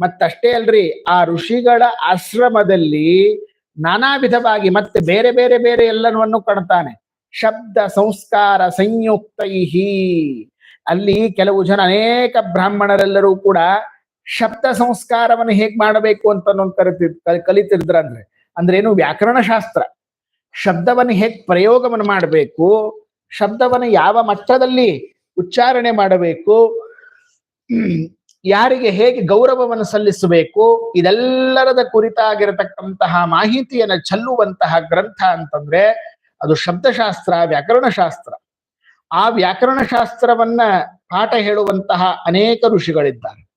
ಮತ್ತಷ್ಟೇ ಅಲ್ರಿ ಆ ಋಷಿಗಳ ಆಶ್ರಮದಲ್ಲಿ ನಾನಾ ವಿಧವಾಗಿ ಮತ್ತೆ ಬೇರೆ ಬೇರೆ ಬೇರೆ ಎಲ್ಲವನ್ನು ಕಾಣ್ತಾನೆ. ಶಬ್ದ ಸಂಸ್ಕಾರ ಸಂಯುಕ್ತೈಹಿ. ಅಲ್ಲಿ ಕೆಲವು ಜನ ಅನೇಕ ಬ್ರಾಹ್ಮಣರೆಲ್ಲರೂ ಕೂಡ ಶಬ್ದ ಸಂಸ್ಕಾರವನ್ನು ಹೇಗ್ ಮಾಡಬೇಕು ಅಂತ ಅನ್ನೋದು ಕಲಿತಿರ್ದ್ರ ಅಂದ್ರೆ ಅಂದ್ರೆ ಏನು ವ್ಯಾಕರಣ ಶಾಸ್ತ್ರ. ಶಬ್ದವನ್ನು ಹೇಗ್ ಪ್ರಯೋಗವನ್ನು ಮಾಡಬೇಕು, ಶಬ್ದವನ್ನು ಯಾವ ಮಟ್ಟದಲ್ಲಿ ಉಚ್ಚಾರಣೆ ಮಾಡಬೇಕು, ಯಾರಿಗೆ ಹೇಗೆ ಗೌರವವನ್ನು ಸಲ್ಲಿಸಬೇಕು, ಇದೆಲ್ಲರದ ಕುರಿತಾಗಿರತಕ್ಕಂತಹ ಮಾಹಿತಿಯನ್ನು ಚೆಲ್ಲುವಂತಹ ಗ್ರಂಥ ಅಂತಂದ್ರೆ ಅದು ಶಬ್ದಶಾಸ್ತ್ರ, ವ್ಯಾಕರಣ ಶಾಸ್ತ್ರ. ಆ ವ್ಯಾಕರಣ ಶಾಸ್ತ್ರವನ್ನ ಪಾಠ ಹೇಳುವಂತಹ ಅನೇಕ ಋಷಿಗಳಿದ್ದಾರೆ.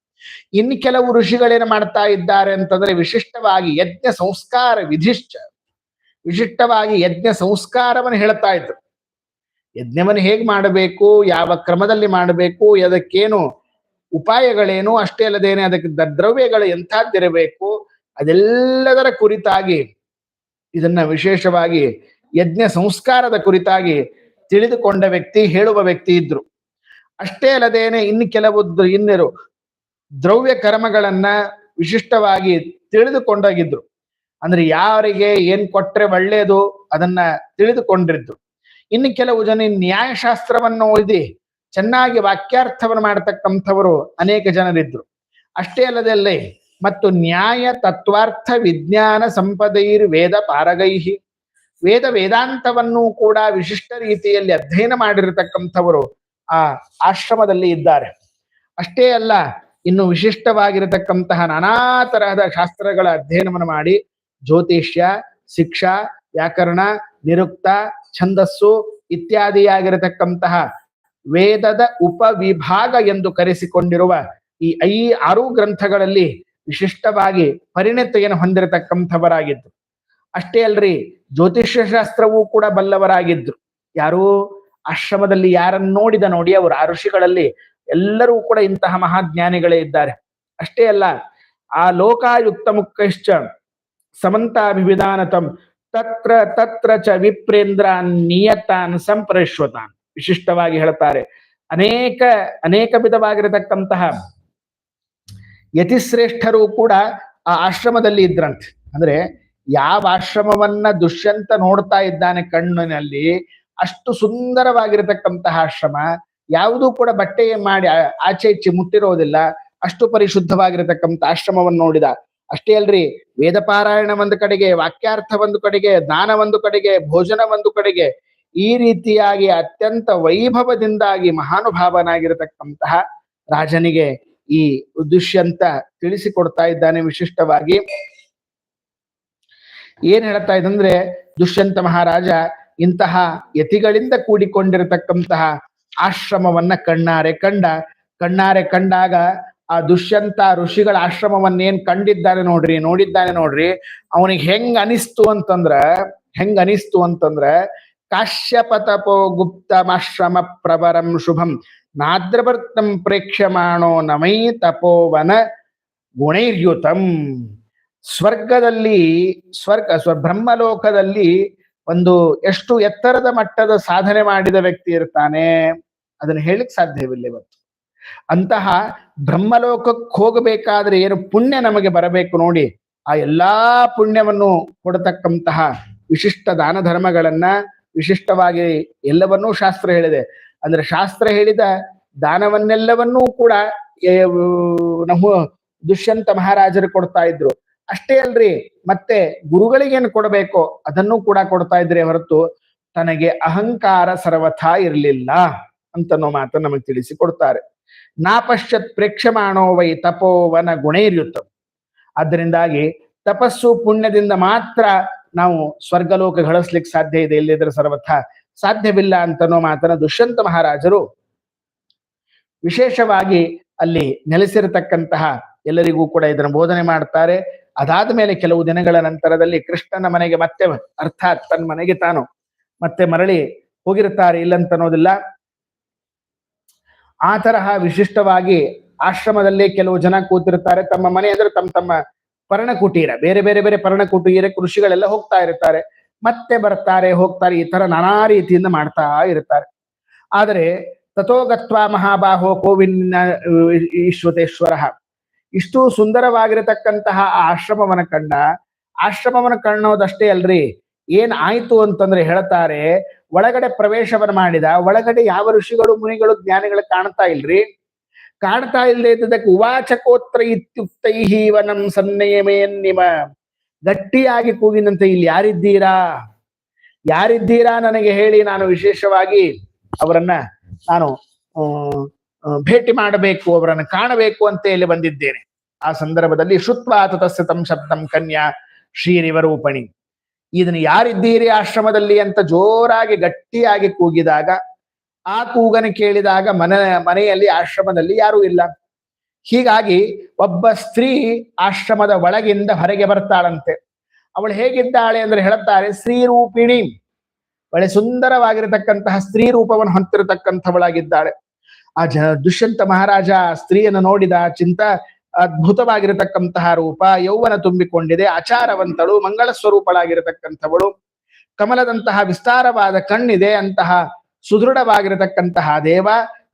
ಇನ್ ಕೆಲವು ಋಷಿಗಳೇನು ಮಾಡ್ತಾ ಇದ್ದಾರೆ ಅಂತಂದ್ರೆ ವಿಶಿಷ್ಟವಾಗಿ ಯಜ್ಞ ಸಂಸ್ಕಾರ ವಿಧಿಶ್ಚ ವಿಶಿಷ್ಟವಾಗಿ ಯಜ್ಞ ಸಂಸ್ಕಾರವನ್ನು ಹೇಳ್ತಾ ಇದ್ರು. ಯಜ್ಞವನ್ನು ಹೇಗೆ ಮಾಡಬೇಕು, ಯಾವ ಕ್ರಮದಲ್ಲಿ ಮಾಡಬೇಕು, ಅದಕ್ಕೇನು ಉಪಾಯಗಳೇನು ಅಷ್ಟೇ ಅಲ್ಲದೇನೆ ಅದಕ್ಕೆ ದ್ರವ್ಯಗಳು ಎಂಥದ್ದಿರಬೇಕು, ಅದೆಲ್ಲದರ ಕುರಿತಾಗಿ ಇದನ್ನ ವಿಶೇಷವಾಗಿ ಯಜ್ಞ ಸಂಸ್ಕಾರದ ಕುರಿತಾಗಿ ತಿಳಿದುಕೊಂಡ ವ್ಯಕ್ತಿ ಹೇಳುವ ವ್ಯಕ್ತಿ ಇದ್ರು. ಅಷ್ಟೇ ಅಲ್ಲದೇನೆ ಇನ್ನು ಕೆಲವು ಇನ್ನರು ದ್ರವ್ಯ ಕರ್ಮಗಳನ್ನ ವಿಶಿಷ್ಟವಾಗಿ ತಿಳಿದುಕೊಂಡೋಗಿದ್ರು. ಅಂದ್ರೆ ಯಾರಿಗೆ ಏನ್ ಕೊಟ್ರೆ ಒಳ್ಳೇದು ಅದನ್ನ ತಿಳಿದುಕೊಂಡಿದ್ರು. ಇನ್ನು ಕೆಲವು ಜನ ನ್ಯಾಯಶಾಸ್ತ್ರವನ್ನು ಓದಿ ಚೆನ್ನಾಗಿ ವಾಕ್ಯಾರ್ಥವನ್ನು ಮಾಡತಕ್ಕಂಥವರು ಅನೇಕ ಜನರಿದ್ರು. ಅಷ್ಟೇ ಅಲ್ಲದಲ್ಲೇ ಮತ್ತು ನ್ಯಾಯ ತತ್ವಾರ್ಥ ವಿಜ್ಞಾನ ಸಂಪದೈರ್ ವೇದ ಪಾರಗೈಹಿ ವೇದ ವೇದಾಂತವನ್ನು ಕೂಡ ವಿಶಿಷ್ಟ ರೀತಿಯಲ್ಲಿ ಅಧ್ಯಯನ ಮಾಡಿರತಕ್ಕಂಥವರು ಆ ಆಶ್ರಮದಲ್ಲಿ ಇದ್ದಾರೆ. ಅಷ್ಟೇ ಅಲ್ಲ, ಇನ್ನು ವಿಶಿಷ್ಟವಾಗಿರತಕ್ಕಂತಹ ನಾನಾ ತರಹದ ಶಾಸ್ತ್ರಗಳ ಅಧ್ಯಯನವನ್ನು ಮಾಡಿ ಜ್ಯೋತಿಷ್ಯ, ಶಿಕ್ಷಾ, ವ್ಯಾಕರಣ, ನಿರುಕ್ತ, ಛಂದಸ್ಸು ಇತ್ಯಾದಿಯಾಗಿರತಕ್ಕಂತಹ ವೇದದ ಉಪವಿಭಾಗ ಎಂದು ಕರೆಸಿಕೊಂಡಿರುವ ಈ ಐ ಆರು ಗ್ರಂಥಗಳಲ್ಲಿ ವಿಶಿಷ್ಟವಾಗಿ ಪರಿಣತಿಯನ್ನು ಹೊಂದಿರತಕ್ಕಂಥವರಾಗಿದ್ರು ಅಷ್ಟೇ ಅಲ್ರಿ ಜ್ಯೋತಿಷ್ಯ ಶಾಸ್ತ್ರವೂ ಕೂಡ ಬಲ್ಲವರಾಗಿದ್ರು. ಯಾರು ಆಶ್ರಮದಲ್ಲಿ ಯಾರನ್ನು ನೋಡಿದ ನೋಡಿ ಅವರು ಆ ಋಷಿಗಳಲ್ಲಿ ಎಲ್ಲರೂ ಕೂಡ ಇಂತಹ ಮಹಾಜ್ಞಾನಿಗಳೇ ಇದ್ದಾರೆ. ಅಷ್ಟೇ ಅಲ್ಲ, ಆ ಲೋಕಾಯುಕ್ತ ಮುಖ್ಯಶ್ಚ ಸಮಂತಾಭಿವಿಧಾನತಂ ತತ್ರ ತತ್ರ ಚ ವಿಪ್ರೇಂದ್ರ ನಿಯತಾನ್ ಸಂಪ್ರೇಶ್ವತಾನ್ ವಿಶಿಷ್ಟವಾಗಿ ಹೇಳ್ತಾರೆ. ಅನೇಕ ಅನೇಕ ವಿಧವಾಗಿರತಕ್ಕಂತಹ ಯತಿಶ್ರೇಷ್ಠರು ಕೂಡ ಆ ಆಶ್ರಮದಲ್ಲಿ ಇದ್ರಂತೆ. ಅಂದ್ರೆ ಯಾವ ಆಶ್ರಮವನ್ನ ದುಷ್ಯಂತ ನೋಡ್ತಾ ಇದ್ದಾನೆ ಕಣ್ಣಿನಲ್ಲಿ, ಅಷ್ಟು ಸುಂದರವಾಗಿರತಕ್ಕಂತಹ ಆಶ್ರಮ, ಯಾವುದೂ ಕೂಡ ಬಟ್ಟೆ ಮಾಡಿ ಆಚೆ ಈಚೆ ಮುಟ್ಟಿರೋದಿಲ್ಲ, ಅಷ್ಟು ಪರಿಶುದ್ಧವಾಗಿರತಕ್ಕಂಥ ಆಶ್ರಮವನ್ನು ನೋಡಿದ. ಅಷ್ಟೇ ಅಲ್ರಿ ವೇದ ಪಾರಾಯಣ ಒಂದು ಕಡೆಗೆ, ವಾಕ್ಯಾರ್ಥ ಒಂದು ಕಡೆಗೆ ದಾನ ಒಂದು ಕಡೆಗೆ, ಭೋಜನ ಒಂದು ಕಡೆಗೆ, ಈ ರೀತಿಯಾಗಿ ಅತ್ಯಂತ ವೈಭವದಿಂದಾಗಿ ಮಹಾನುಭಾವನಾಗಿರತಕ್ಕಂತಹ ರಾಜನಿಗೆ ಈ ದುಷ್ಯಂತ ತಿಳಿಸಿಕೊಡ್ತಾ ಇದ್ದಾನೆ ವಿಶಿಷ್ಟವಾಗಿ. ಏನ್ ಹೇಳ್ತಾ ಇದಂದ್ರೆ ದುಷ್ಯಂತ ಮಹಾರಾಜ ಇಂತಹ ಯತಿಗಳಿಂದ ಕೂಡಿಕೊಂಡಿರತಕ್ಕಂತಹ ಆಶ್ರಮವನ್ನ ಕಣ್ಣಾರೆ ಕಂಡ. ಕಣ್ಣಾರೆ ಕಂಡಾಗ ಆ ದುಷ್ಯಂತ ಋಷಿಗಳ ಆಶ್ರಮವನ್ನೇನ್ ಕಂಡಿದ್ದಾನೆ ನೋಡ್ರಿ, ನೋಡಿದ್ದಾನೆ ನೋಡ್ರಿ. ಅವನಿಗೆ ಹೆಂಗ್ ಅನಿಸ್ತು ಅಂತಂದ್ರ, ಹೆಂಗ್ ಅನಿಸ್ತು ಅಂತಂದ್ರ ಕಾಶ್ಯಪತಪೋ ಗುಪ್ತಮಾಶ್ರಮ ಪ್ರವರಂ ಶುಭಂ. ನಾದ್ರವರ್ತಂ ಪ್ರೇಕ್ಷಮಾಣೋ ನಮೈ ತಪೋವನ ಗುಣೈರ್ಯುತಂ. ಸ್ವರ್ಗದಲ್ಲಿ ಸ್ವರ್ಗ, ಸ್ವ ಬ್ರಹ್ಮಲೋಕದಲ್ಲಿ ಒಂದು ಎಷ್ಟು ಎತ್ತರದ ಮಟ್ಟದ ಸಾಧನೆ ಮಾಡಿದ ವ್ಯಕ್ತಿ ಇರ್ತಾನೆ, ಅದನ್ನ ಹೇಳಿಕ್ ಸಾಧ್ಯವಿಲ್ಲ ಇವತ್ತು. ಅಂತಹ ಬ್ರಹ್ಮಲೋಕಕ್ಕೆ ಹೋಗಬೇಕಾದ್ರೆ ಏನು ಪುಣ್ಯ ನಮಗೆ ಬರಬೇಕು ನೋಡಿ, ಆ ಎಲ್ಲಾ ಪುಣ್ಯವನ್ನು ಕೊಡತಕ್ಕಂತಹ ವಿಶಿಷ್ಟ ದಾನ ಧರ್ಮಗಳನ್ನ ವಿಶಿಷ್ಟವಾಗಿ ಎಲ್ಲವನ್ನೂ ಶಾಸ್ತ್ರ ಹೇಳಿದೆ. ಅಂದ್ರೆ ಶಾಸ್ತ್ರ ಹೇಳಿದ ದಾನವನ್ನೆಲ್ಲವನ್ನೂ ಕೂಡ ನಮ್ಮ ದುಷ್ಯಂತ ಮಹಾರಾಜರು ಕೊಡ್ತಾ ಇದ್ರು. ಅಷ್ಟೇ ಅಲ್ರಿ. ಮತ್ತೆ ಗುರುಗಳಿಗೇನು ಕೊಡಬೇಕೋ ಅದನ್ನು ಕೂಡ ಕೊಡ್ತಾ ಇದ್ರೆ ಹೊರತು ತನಗೆ ಅಹಂಕಾರ ಸರ್ವಥಾ ಇರಲಿಲ್ಲ ಅಂತನೋ ಮಾತ್ರ ನಮಗೆ ತಿಳಿಸಿ ಕೊಡ್ತಾರೆ ನಾಪಶ್ಚತ್ ಪ್ರೇಕ್ಷಮಾಣೋ ವೈ ತಪೋವನ ಗುಣೈರ್ಯುತ ಅದರಿಂದಾಗಿ ತಪಸ್ಸು ಪುಣ್ಯದಿಂದ ಮಾತ್ರ ನಾವು ಸ್ವರ್ಗಲೋಕ ಗಳಿಸ್ಲಿಕ್ಕೆ ಸಾಧ್ಯ ಇದೆ. ಇಲ್ಲಿದ್ರೆ ಸರ್ವಥ ಸಾಧ್ಯವಿಲ್ಲ ಅಂತನೋ ಮಾತನ ದುಷ್ಯಂತ ಮಹಾರಾಜರು ವಿಶೇಷವಾಗಿ ಅಲ್ಲಿ ನೆಲೆಸಿರತಕ್ಕಂತಹ ಎಲ್ಲರಿಗೂ ಕೂಡ ಇದನ್ನು ಬೋಧನೆ ಮಾಡ್ತಾರೆ. ಅದಾದ ಮೇಲೆ ಕೆಲವು ದಿನಗಳ ನಂತರದಲ್ಲಿ ಕೃಷ್ಣನ ಮನೆಗೆ ಮತ್ತೆ ಅರ್ಥಾತ್ ತನ್ನ ಮನೆಗೆ ತಾನು ಮತ್ತೆ ಮರಳಿ ಹೋಗಿರುತ್ತಾರೆ ಇಲ್ಲಂತನ್ನೋದಿಲ್ಲ. ಆ ತರಹ ವಿಶಿಷ್ಟವಾಗಿ ಆಶ್ರಮದಲ್ಲೇ ಕೆಲವು ಜನ ಕೂತಿರ್ತಾರೆ ತಮ್ಮ ಮನೆ ಅಂದ್ರೆ ತಮ್ಮ ತಮ್ಮ ಪರ್ಣಕುಟೀರ. ಬೇರೆ ಬೇರೆ ಬೇರೆ ಪರ್ಣಕುಟೀರ, ಕೃಷಿಗಳೆಲ್ಲ ಹೋಗ್ತಾ ಇರ್ತಾರೆ ಮತ್ತೆ ಬರ್ತಾರೆ, ಹೋಗ್ತಾರೆ, ಈ ತರ ನಾನಾ ರೀತಿಯಿಂದ ಮಾಡ್ತಾ ಇರ್ತಾರೆ ಆದರೆ ತಥೋಗತ್ವ ಮಹಾಬಾಹೋ ಕೋವಿನ ಈಶ್ವತೇಶ್ವರ ಇಷ್ಟು ಸುಂದರವಾಗಿರತಕ್ಕಂತಹ ಆ ಆಶ್ರಮವನ್ನ ಕಂಡ ಆಶ್ರಮವನ್ನ ಕಾಣೋದಷ್ಟೇ ಅಲ್ರಿ. ಏನ್ ಆಯ್ತು ಅಂತಂದ್ರೆ ಹೇಳ್ತಾರೆ, ಒಳಗಡೆ ಪ್ರವೇಶವನ್ನ ಮಾಡಿದ, ಒಳಗಡೆ ಯಾವ ಋಷಿಗಳು, ಮುನಿಗಳು, ಜ್ಞಾನಿಗಳು ಕಾಣ್ತಾ ಇಲ್ರಿ. ಕಾಣ್ತಾ ಇಲ್ಲದೆ ಇದ್ದದಕ್ಕೆ ಉವಾಚಕೋತ್ರ ಇತ್ಯುಕ್ತೈಹಿ ವನಂ ಸನ್ನಿಯಮೇನ್ನಿಮ ಗಟ್ಟಿಯಾಗಿ ಕೂಗಿನಂತೆ ಇಲ್ಲಿ ಯಾರಿದ್ದೀರಾ? ಯಾರಿದ್ದೀರಾ ನನಗೆ ಹೇಳಿ ನಾನು ವಿಶೇಷವಾಗಿ ಅವರನ್ನ ನಾನು ಭೇಟಿ ಮಾಡಬೇಕು, ಅವರನ್ನು ಕಾಣಬೇಕು ಅಂತ ಇಲ್ಲಿ ಬಂದಿದ್ದೇನೆ. ಆ ಸಂದರ್ಭದಲ್ಲಿ ಶುತ್ವಾ ತತಸ್ಯ ತಂ ಶಬ್ದಂ ಕನ್ಯಾ ಶ್ರೀರಿವರೂಪಣಿ ಇದನ್ನು ಯಾರಿದ್ದೀರಿ ಆಶ್ರಮದಲ್ಲಿ ಅಂತ ಜೋರಾಗಿ ಗಟ್ಟಿಯಾಗಿ ಕೂಗಿದಾಗ, ಆ ಕೂಗನ ಕೇಳಿದಾಗ ಮನ, ಮನೆಯಲ್ಲಿ ಆಶ್ರಮದಲ್ಲಿ ಯಾರೂ ಇಲ್ಲ. ಹೀಗಾಗಿ ಒಬ್ಬ ಸ್ತ್ರೀ ಆಶ್ರಮದ ಒಳಗಿಂದ ಹೊರಗೆ ಬರ್ತಾಳಂತೆ. ಅವಳು ಹೇಗಿದ್ದಾಳೆ ಅಂದ್ರೆ ಹೇಳುತ್ತಾರೆ, ಸ್ತ್ರೀರೂಪಿಣಿ. ಒಳ್ಳೆ ಸುಂದರವಾಗಿರತಕ್ಕಂತಹ ಸ್ತ್ರೀ ರೂಪವನ್ನು ಹೊಂದಿರತಕ್ಕಂಥವಳಾಗಿದ್ದಾಳೆ. ಆ ಜ ದುಷ್ಯಂತ ಮಹಾರಾಜ ಸ್ತ್ರೀಯನ್ನು ನೋಡಿದ ಚಿಂತ ಅದ್ಭುತವಾಗಿರತಕ್ಕಂತಹ ರೂಪ, ಯೌವನ ತುಂಬಿಕೊಂಡಿದೆ, ಆಚಾರವಂತಳು, ಮಂಗಳ ಸ್ವರೂಪಳಾಗಿರತಕ್ಕಂಥವಳು, ಕಮಲದಂತಹ ವಿಸ್ತಾರವಾದ ಕಣ್ಣಿದೆ, ಅಂತಹ ಸುದೃಢವಾಗಿರತಕ್ಕಂತಹ ದೇವ,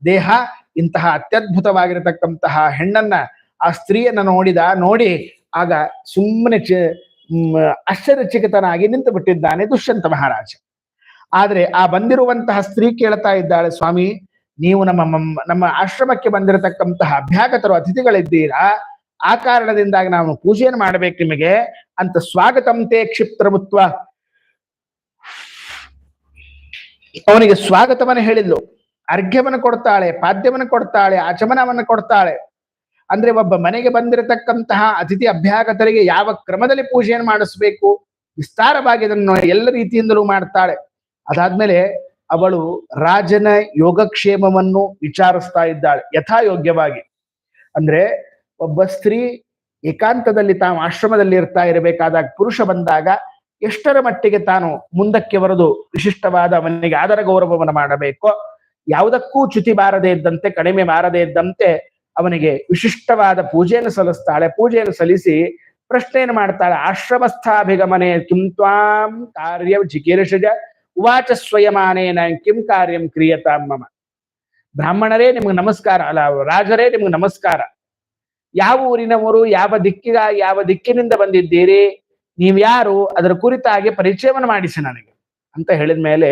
ದೇಹ, ಇಂತಹ ಅತ್ಯದ್ಭುತವಾಗಿರತಕ್ಕಂತಹ ಹೆಣ್ಣನ್ನ ಆ ಸ್ತ್ರೀಯನ್ನ ನೋಡಿದ, ನೋಡಿ ಆಗ ಸುಮ್ಮನೆ ಚ ನಿಂತು ಬಿಟ್ಟಿದ್ದಾನೆ ದುಷ್ಯಂತ ಮಹಾರಾಜ. ಆದ್ರೆ ಆ ಬಂದಿರುವಂತಹ ಸ್ತ್ರೀ ಕೇಳ್ತಾ ಇದ್ದಾಳೆ, ಸ್ವಾಮಿ ನೀವು ನಮ್ಮ ನಮ್ಮ ಆಶ್ರಮಕ್ಕೆ ಬಂದಿರತಕ್ಕಂತಹ ಅಭ್ಯಾಗತರು, ಅತಿಥಿಗಳಿದ್ದೀರಾ? ಆ ಕಾರಣದಿಂದಾಗಿ ನಾವು ಪೂಜೆಯನ್ನು ಮಾಡಬೇಕು ನಿಮಗೆ. ಅಂತ ಸ್ವಾಗತಂತೆ ಕ್ಷಿಪ್ರಭುತ್ವ ಅವನಿಗೆ ಸ್ವಾಗತವನ್ನು ಹೇಳಿದ್ಲು. ಅರ್ಘ್ಯವನ್ನು ಕೊಡ್ತಾಳೆ, ಪಾದ್ಯವನ್ನು ಕೊಡ್ತಾಳೆ, ಆಚಮನವನ್ನು ಕೊಡ್ತಾಳೆ. ಅಂದ್ರೆ ಒಬ್ಬ ಮನೆಗೆ ಬಂದಿರತಕ್ಕಂತಹ ಅತಿಥಿ ಅಭ್ಯಾಗತರಿಗೆ ಯಾವ ಕ್ರಮದಲ್ಲಿ ಪೂಜೆಯನ್ನು ಮಾಡಿಸ್ಬೇಕು? ವಿಸ್ತಾರವಾಗಿ ಅದನ್ನು ಎಲ್ಲ ರೀತಿಯಿಂದಲೂ ಮಾಡ್ತಾಳೆ. ಅದಾದ್ಮೇಲೆ ಅವಳು ರಾಜನ ಯೋಗಕ್ಷೇಮವನ್ನು ವಿಚಾರಿಸ್ತಾ ಇದ್ದಾಳೆ ಯಥಾಯೋಗ್ಯವಾಗಿ. ಅಂದ್ರೆ ಒಬ್ಬ ಸ್ತ್ರೀ ಏಕಾಂತದಲ್ಲಿ ತಾನು ಆಶ್ರಮದಲ್ಲಿ ಇರ್ತಾ ಇರಬೇಕಾದಾಗ ಪುರುಷ ಬಂದಾಗ ಎಷ್ಟರ ಮಟ್ಟಿಗೆ ತಾನು ಮುಂದಕ್ಕೆ ಬರೆದು ವಿಶಿಷ್ಟವಾದ ಅವನಿಗೆ ಆದರ ಗೌರವವನ್ನು ಮಾಡಬೇಕೋ, ಯಾವುದಕ್ಕೂ ಚ್ಯುತಿ ಬಾರದೇ ಇದ್ದಂತೆ, ಕಡಿಮೆ ಬಾರದೇ ಇದ್ದಂತೆ ಅವನಿಗೆ ವಿಶಿಷ್ಟವಾದ ಪೂಜೆಯನ್ನು ಸಲ್ಲಿಸ್ತಾಳೆ. ಪೂಜೆಯನ್ನು ಸಲ್ಲಿಸಿ ಪ್ರಶ್ನೆಯನ್ನು ಮಾಡ್ತಾಳೆ. ಆಶ್ರಮಸ್ಥಾಭಿಗಮನೆ ಕಿಂತ್ವಾಂ ಕಾರ್ಯ ಜಿಕೀರ್ಷಜ ಉವಾಚ ಸ್ವಯಮಾನೇನ ಕಿಂ ಕಾರ್ಯಂ ಕ್ರಿಯತಾಂ ಮಮ. ಬ್ರಾಹ್ಮಣರೇ ನಿಮ್ಗೆ ನಮಸ್ಕಾರ, ಅಲ್ಲ, ರಾಜರೇ ನಿಮ್ಗೆ ನಮಸ್ಕಾರ. ಯಾವ ಊರಿನವರು, ಯಾವ ದಿಕ್ಕಿಗ, ಯಾವ ದಿಕ್ಕಿನಿಂದ ಬಂದಿದ್ದೀರಿ ನೀವ್ಯಾರು ಅದರ ಕುರಿತಾಗಿ ಪರಿಚಯವನ್ನು ಮಾಡಿಸಿ ನನಗೆ ಅಂತ ಹೇಳಿದ ಮೇಲೆ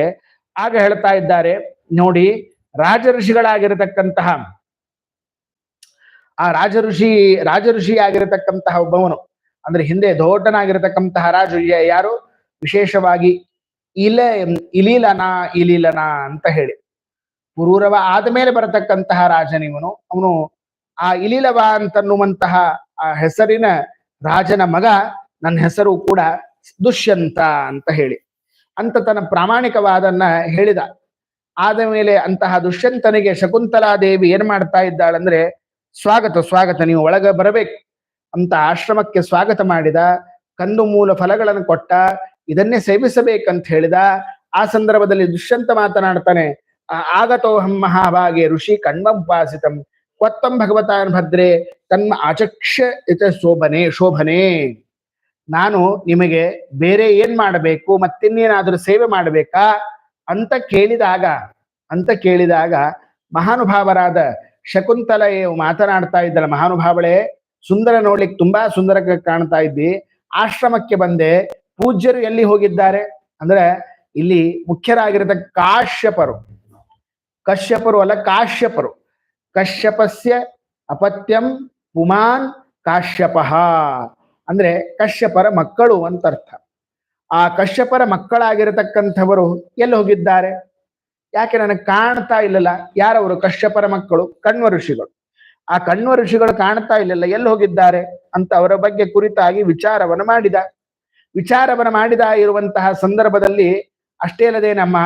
ಆಗ ಹೇಳ್ತಾ ಇದ್ದಾರೆ, ನೋಡಿ, ರಾಜಋಷಿಗಳಾಗಿರತಕ್ಕಂತಹ, ಆ ರಾಜಋಷಿ ರಾಜಋಷಿ ಆಗಿರತಕ್ಕಂತಹ ಒಬ್ಬವನು, ಅಂದ್ರೆ ಹಿಂದೆ ದೊಡ್ಡನಾಗಿರತಕ್ಕಂತಹ ರಾಜ ಯಾರು? ವಿಶೇಷವಾಗಿ ಇಲ ಇಲೀಲನ ಇಲೀಲನ ಅಂತ ಹೇಳಿ. ಪುರೂರವ ಆದಮೇಲೆ ಬರತಕ್ಕಂತಹ ರಾಜನಿವನು ಅವನು ಆ ಇಲೀಲವ ಅಂತನ್ನುವಂತಹ ಆ ಹೆಸರಿನ ರಾಜನ ಮಗ ನನ್ನ ಹೆಸರು ಕೂಡ ದುಷ್ಯಂತ ಅಂತ ಹೇಳಿ. ಅಂತ ತನ್ನ ಪ್ರಾಮಾಣಿಕವಾದನ್ನ ಹೇಳಿದ. ಆದ ಮೇಲೆ ಅಂತಹ ದುಷ್ಯಂತನಿಗೆ ಶಕುಂತಲಾ ದೇವಿ ಏನ್ ಮಾಡ್ತಾ ಇದ್ದಾಳಂದ್ರೆ, ಸ್ವಾಗತ ಸ್ವಾಗತ, ನೀವು ಒಳಗೆ ಬರಬೇಕು ಅಂತ ಆಶ್ರಮಕ್ಕೆ ಸ್ವಾಗತ ಮಾಡಿದ, ಕಂದು ಮೂಲ ಫಲಗಳನ್ನು ಕೊಟ್ಟ ಇದನ್ನೇ ಸೇವಿಸಬೇಕಂತ ಹೇಳಿದ, ಆ ಸಂದರ್ಭದಲ್ಲಿ ದುಷ್ಯಂತ ಮಾತನಾಡ್ತಾನೆ ಆಗತೋಹಂ ಮಹಾಭಾಗೆ ಋಷಿ ಕಣ್ವಂಪಾಸಿತಂ ಕೊತ್ತಂ ಭಗವತಾನ್ ಭದ್ರೆ ತನ್ಮ ಆಚಕ್ಷ ಶೋಭನೆ ಶೋಭನೆ. ನಾನು ನಿಮಗೆ ಬೇರೆ ಏನ್ ಮಾಡಬೇಕು, ಮತ್ತಿನ್ನೇನಾದ್ರೂ ಸೇವೆ ಮಾಡಬೇಕಾ? ಅಂತ ಕೇಳಿದಾಗ ಅಂತ ಕೇಳಿದಾಗ ಮಹಾನುಭಾವರಾದ ಶಕುಂತಲ ಮಾತನಾಡ್ತಾ ಇದ್ದಲ್ಲ ಮಹಾನುಭಾವಳೆ, ಸುಂದರ ನೋಡ್ಲಿಕ್ಕೆ ತುಂಬಾ ಸುಂದರ ಕಾಣ್ತಾ ಇದ್ದಿ, ಆಶ್ರಮಕ್ಕೆ ಬಂದೆ ಪೂಜ್ಯರು ಎಲ್ಲಿ ಹೋಗಿದ್ದಾರೆ? ಅಂದ್ರೆ ಇಲ್ಲಿ ಮುಖ್ಯರಾಗಿರತ ಕಾಶ್ಯಪರು. ಕಶ್ಯಪರು ಅಲ್ಲ, ಕಾಶ್ಯಪರು. ಕಶ್ಯಪಸ್ಯ ಅಪತ್ಯಂ ಪುಮಾನ್ ಕಾಶ್ಯಪಃ. ಅಂದ್ರೆ ಕಶ್ಯಪರ ಮಕ್ಕಳು ಅಂತ ಅರ್ಥ ಆ ಕಶ್ಯಪರ ಮಕ್ಕಳಾಗಿರತಕ್ಕಂಥವರು ಎಲ್ಲಿ ಹೋಗಿದ್ದಾರೆ? ಯಾಕೆ ನನಗೆ ಕಾಣ್ತಾ ಇಲ್ಲಲ್ಲ? ಯಾರವರು? ಕಶ್ಯಪರ ಮಕ್ಕಳು, ಕಣ್ವ ಋಷಿಗಳು. ಆ ಕಣ್ವ ಋಷಿಗಳು ಕಾಣ್ತಾ ಇಲ್ಲಲ್ಲ, ಎಲ್ಲಿ ಹೋಗಿದ್ದಾರೆ? ಅಂತ ಅವರ ಬಗ್ಗೆ ಕುರಿತಾಗಿ ವಿಚಾರವನ್ನು ಮಾಡಿದ. ವಿಚಾರವನ್ನು ಮಾಡಿದ ಇರುವಂತಹ ಸಂದರ್ಭದಲ್ಲಿ ಅಷ್ಟೇ ಅಲ್ಲದೆ ನಮ್ಮ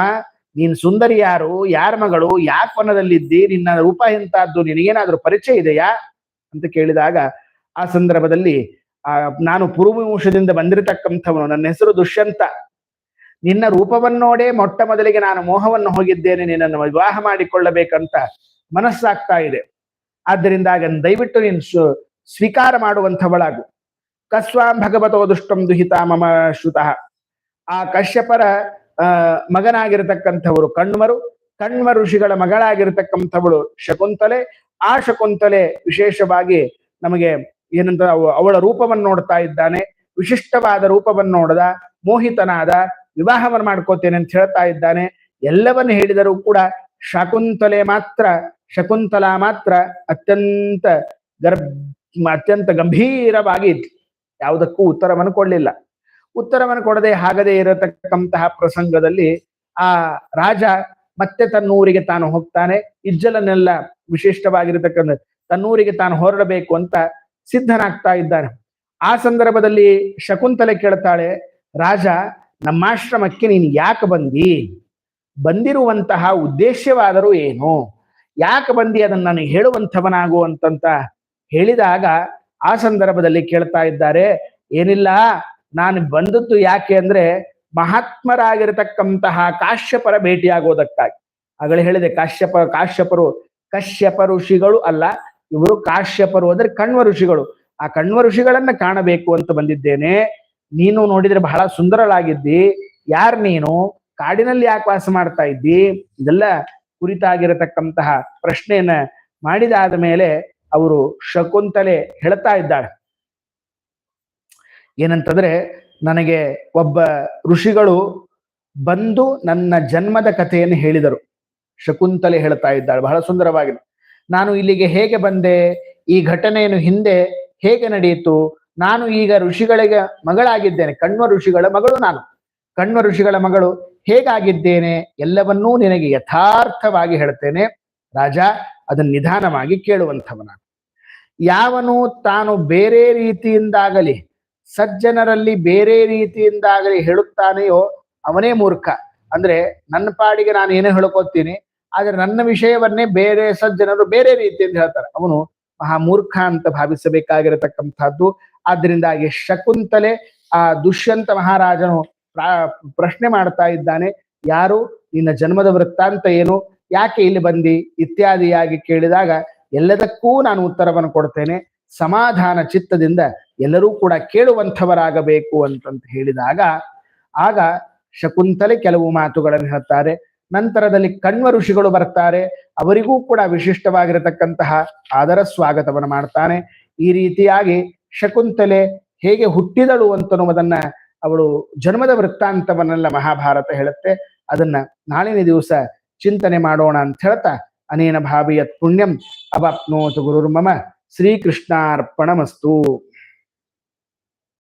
ನೀನ್ ಸುಂದರಿ ಯಾರು, ಯಾರ ಮಗಳು ಯಾಕೆ ವನದಲ್ಲಿದ್ದಿ ನಿನ್ನ ರೂಪ ಎಂತಹದ್ದು ನಿನಗೇನಾದ್ರೂ ಪರಿಚಯ ಇದೆಯಾ? ಅಂತ ಕೇಳಿದಾಗ ಆ ಸಂದರ್ಭದಲ್ಲಿ, ಆ, ನಾನು ಪುರುವಂಶದಿಂದ ಬಂದಿರತಕ್ಕಂಥವನು, ನನ್ನ ಹೆಸರು ದುಷ್ಯಂತ. ನಿನ್ನ ರೂಪವನ್ನೋಡೆ ಮೊಟ್ಟ ಮೊದಲಿಗೆ ನಾನು ಮೋಹವನ್ನು ಹೋಗಿದ್ದೇನೆ, ನಿನ್ನನ್ನು ವಿವಾಹ ಮಾಡಿಕೊಳ್ಳಬೇಕಂತ ಮನಸ್ಸಾಗ್ತಾ ಇದೆ. ಆದ್ದರಿಂದಾಗ ದಯವಿಟ್ಟು ನೀನು ಸ್ವ- ಸ್ವೀಕಾರ ಮಾಡುವಂಥವಳಾಗು. ಕಸ್ವಾಂ ಭಗವತೋ ದುಷ್ಟಂ ದುಹಿತ ಮಮ ಶ್ರುತಃ. ಆ ಕಶ್ಯಪರ ಮಗನಾಗಿರತಕ್ಕಂಥವರು ಕಣ್ವರು ಕಣ್ವ ಋಷಿಗಳ ಮಗಳಾಗಿರತಕ್ಕಂಥವಳು ಶಕುಂತಲೆ. ಆ ಶಕುಂತಲೆ ವಿಶೇಷವಾಗಿ ನಮಗೆ ಏನಂತ ಅವ- ಅವಳ ರೂಪವನ್ನು ನೋಡ್ತಾ ಇದ್ದಾನೆ, ವಿಶಿಷ್ಟವಾದ ರೂಪವನ್ನು ನೋಡದ, ಮೋಹಿತನಾದ, ವಿವಾಹವನ್ನು ಮಾಡ್ಕೋತೇನೆ ಅಂತ ಹೇಳ್ತಾ ಇದ್ದಾನೆ. ಎಲ್ಲವನ್ನು ಹೇಳಿದರೂ ಕೂಡ ಶಕುಂತಲೆ ಮಾತ್ರ, ಶಕುಂತಲಾ ಮಾತ್ರ ಅತ್ಯಂತ ಗರ್ಭ, ಅತ್ಯಂತ ಗಂಭೀರವಾಗಿ ಯಾವುದಕ್ಕೂ ಉತ್ತರವನ್ನು ಕೊಡಲಿಲ್ಲ. ಉತ್ತರವನ್ನು ಕೊಡದೆ ಹಾಗದೇ ಇರತಕ್ಕಂತಹ ಪ್ರಸಂಗದಲ್ಲಿ ಆ ರಾಜ ಮತ್ತೆ ತನ್ನೂರಿಗೆ ತಾನು ಹೋಗ್ತಾನೆ. ಇಜ್ಜಲನ್ನೆಲ್ಲ ವಿಶಿಷ್ಟವಾಗಿರತಕ್ಕಂಥ ತನ್ನೂರಿಗೆ ತಾನು ಹೊರಡಬೇಕು ಅಂತ ಸಿದ್ಧನಾಗ್ತಾ ಇದ್ದಾನೆ. ಆ ಸಂದರ್ಭದಲ್ಲಿ ಶಕುಂತಲೆ ಕೇಳ್ತಾಳೆ, ರಾಜ, ನಮ್ಮಾಶ್ರಮಕ್ಕೆ ನೀನು ಯಾಕೆ ಬಂದಿ? ಬಂದಿರುವಂತಹ ಉದ್ದೇಶವಾದರೂ ಏನು? ಯಾಕೆ ಬಂದಿ? ಅದನ್ನ ನಾನು ಹೇಳುವಂಥವನಾಗು ಅಂತಂತ ಹೇಳಿದಾಗ ಆ ಸಂದರ್ಭದಲ್ಲಿ ಕೇಳ್ತಾ ಇದ್ದಾರೆ, ಏನಿಲ್ಲ, ನಾನು ಬಂದದ್ದು ಯಾಕೆ ಅಂದ್ರೆ ಮಹಾತ್ಮರಾಗಿರತಕ್ಕಂತಹ ಕಾಶ್ಯಪರ ಭೇಟಿಯಾಗೋದಕ್ಕಾಗಿ. ಆಗಲೇ ಹೇಳಿದೆ, ಕಾಶ್ಯಪ, ಕಾಶ್ಯಪರು, ಕಶ್ಯಪ ಋಷಿಗಳು ಅಲ್ಲ, ಇವರು ಕಾಶ್ಯಪರು ಅಂದ್ರೆ ಕಣ್ವ ಋಷಿಗಳು. ಆ ಕಣ್ವ ಋಷಿಗಳನ್ನ ಕಾಣಬೇಕು ಅಂತ ಬಂದಿದ್ದೇನೆ. ನೀನು ನೋಡಿದ್ರೆ ಬಹಳ ಸುಂದರಳಾಗಿದ್ದಿ. ಯಾರ್ ನೀನು? ಕಾಡಿನಲ್ಲಿ ಯಾಕೆ ವಾಸ ಮಾಡ್ತಾ ಇದ್ದಿ? ಇದೆಲ್ಲ ಕುರಿತಾಗಿರತಕ್ಕಂತಹ ಪ್ರಶ್ನೆಯನ್ನ ಮಾಡಿದಾದ ಮೇಲೆ ಅವರು ಶಕುಂತಲೆ ಹೇಳ್ತಾ ಇದ್ದಾಳೆ ಏನಂತಂದ್ರೆ, ನನಗೆ ಒಬ್ಬ ಋಷಿಗಳು ಬಂದು ನನ್ನ ಜನ್ಮದ ಕಥೆಯನ್ನು ಹೇಳಿದರು. ಶಕುಂತಲೆ ಹೇಳ್ತಾ ಇದ್ದಾಳೆ, ಬಹಳ ಸುಂದರವಾಗಿದೆ. ನಾನು ಇಲ್ಲಿಗೆ ಹೇಗೆ ಬಂದೆ, ಈ ಘಟನೆಯನ್ನು ಹಿಂದೆ ಹೇಗೆ ನಡೆಯಿತು, ನಾನು ಈಗ ಋಷಿಗಳಿಗೆ ಮಗಳಾಗಿದ್ದೇನೆ, ಕಣ್ವ ಋಷಿಗಳ ಮಗಳು ನಾನು. ಕಣ್ವ ಋಷಿಗಳ ಮಗಳು ಹೇಗಾಗಿದ್ದೇನೆ, ಎಲ್ಲವನ್ನೂ ನಿನಗೆ ಯಥಾರ್ಥವಾಗಿ ಹೇಳ್ತೇನೆ. ರಾಜ, ಅದನ್ನ ನಿಧಾನವಾಗಿ ಕೇಳುವಂಥವನ ಯಾವನು ತಾನು ಬೇರೆ ರೀತಿಯಿಂದಾಗಲಿ, ಸಜ್ಜನರಲ್ಲಿ ಬೇರೆ ರೀತಿಯಿಂದಾಗಲಿ ಹೇಳುತ್ತಾನೆಯೋ ಅವನೇ ಮೂರ್ಖ. ಅಂದ್ರೆ ನನ್ನ ಪಾಡಿಗೆ ನಾನು ಏನೋ ಹೇಳ್ಕೊತೀನಿ, ಆದ್ರೆ ನನ್ನ ವಿಷಯವನ್ನೇ ಬೇರೆ ಸಜ್ಜನರು ಬೇರೆ ರೀತಿಯಿಂದ ಹೇಳ್ತಾರೆ. ಅವನು ಮಹಾ ಮೂರ್ಖ ಅಂತ ಭಾವಿಸಬೇಕಾಗಿರತಕ್ಕಂಥದ್ದು. ಆದ್ರಿಂದಾಗಿ ಶಕುಂತಲೆ, ಆ ದುಷ್ಯಂತ ಮಹಾರಾಜನು ಪ್ರಾ- ಪ್ರಶ್ನೆ ಮಾಡ್ತಾ ಇದ್ದಾನೆ, ಯಾರು, ನಿನ್ನ ಜನ್ಮದ ವೃತ್ತಾಂತ ಏನು, ಯಾಕೆ ಇಲ್ಲಿ ಬಂದಿ, ಇತ್ಯಾದಿಯಾಗಿ ಕೇಳಿದಾಗ ಎಲ್ಲದಕ್ಕೂ ನಾನು ಉತ್ತರವನ್ನು ಕೊಡ್ತೇನೆ. ಸಮಾಧಾನ ಚಿತ್ತದಿಂದ ಎಲ್ಲರೂ ಕೂಡ ಕೇಳುವಂಥವರಾಗಬೇಕು ಅಂತಂತ ಹೇಳಿದಾಗ, ಆಗ ಶಕುಂತಲೆ ಕೆಲವು ಮಾತುಗಳನ್ನು ಹೇಳ್ತಾರೆ ನಂತರದಲ್ಲಿ ಕಣ್ವ ಋಷಿಗಳು ಬರ್ತಾರೆ. ಅವರಿಗೂ ಕೂಡ ವಿಶಿಷ್ಟವಾಗಿರತಕ್ಕಂತಹ ಆದರ ಸ್ವಾಗತವನ್ನು ಮಾಡ್ತಾನೆ. ಈ ರೀತಿಯಾಗಿ ಶಕುಂತಲೆ ಹೇಗೆ ಹುಟ್ಟಿದಳು ಅಂತನ್ನುವುದನ್ನ ಅವಳು ಜನ್ಮದ ವೃತ್ತಾಂತವನ್ನೆಲ್ಲ ಮಹಾಭಾರತ ಹೇಳುತ್ತೆ. ಅದನ್ನ ನಾಳಿನ ದಿವಸ ಚಿಂತನೆ ಮಾಡೋಣ ಅಂತ ಹೇಳ್ತಾ अनेन भावयत् पुण्यम् अवाप्नोतु गुरुर्मम श्रीकृष्णार्पणमस्तु।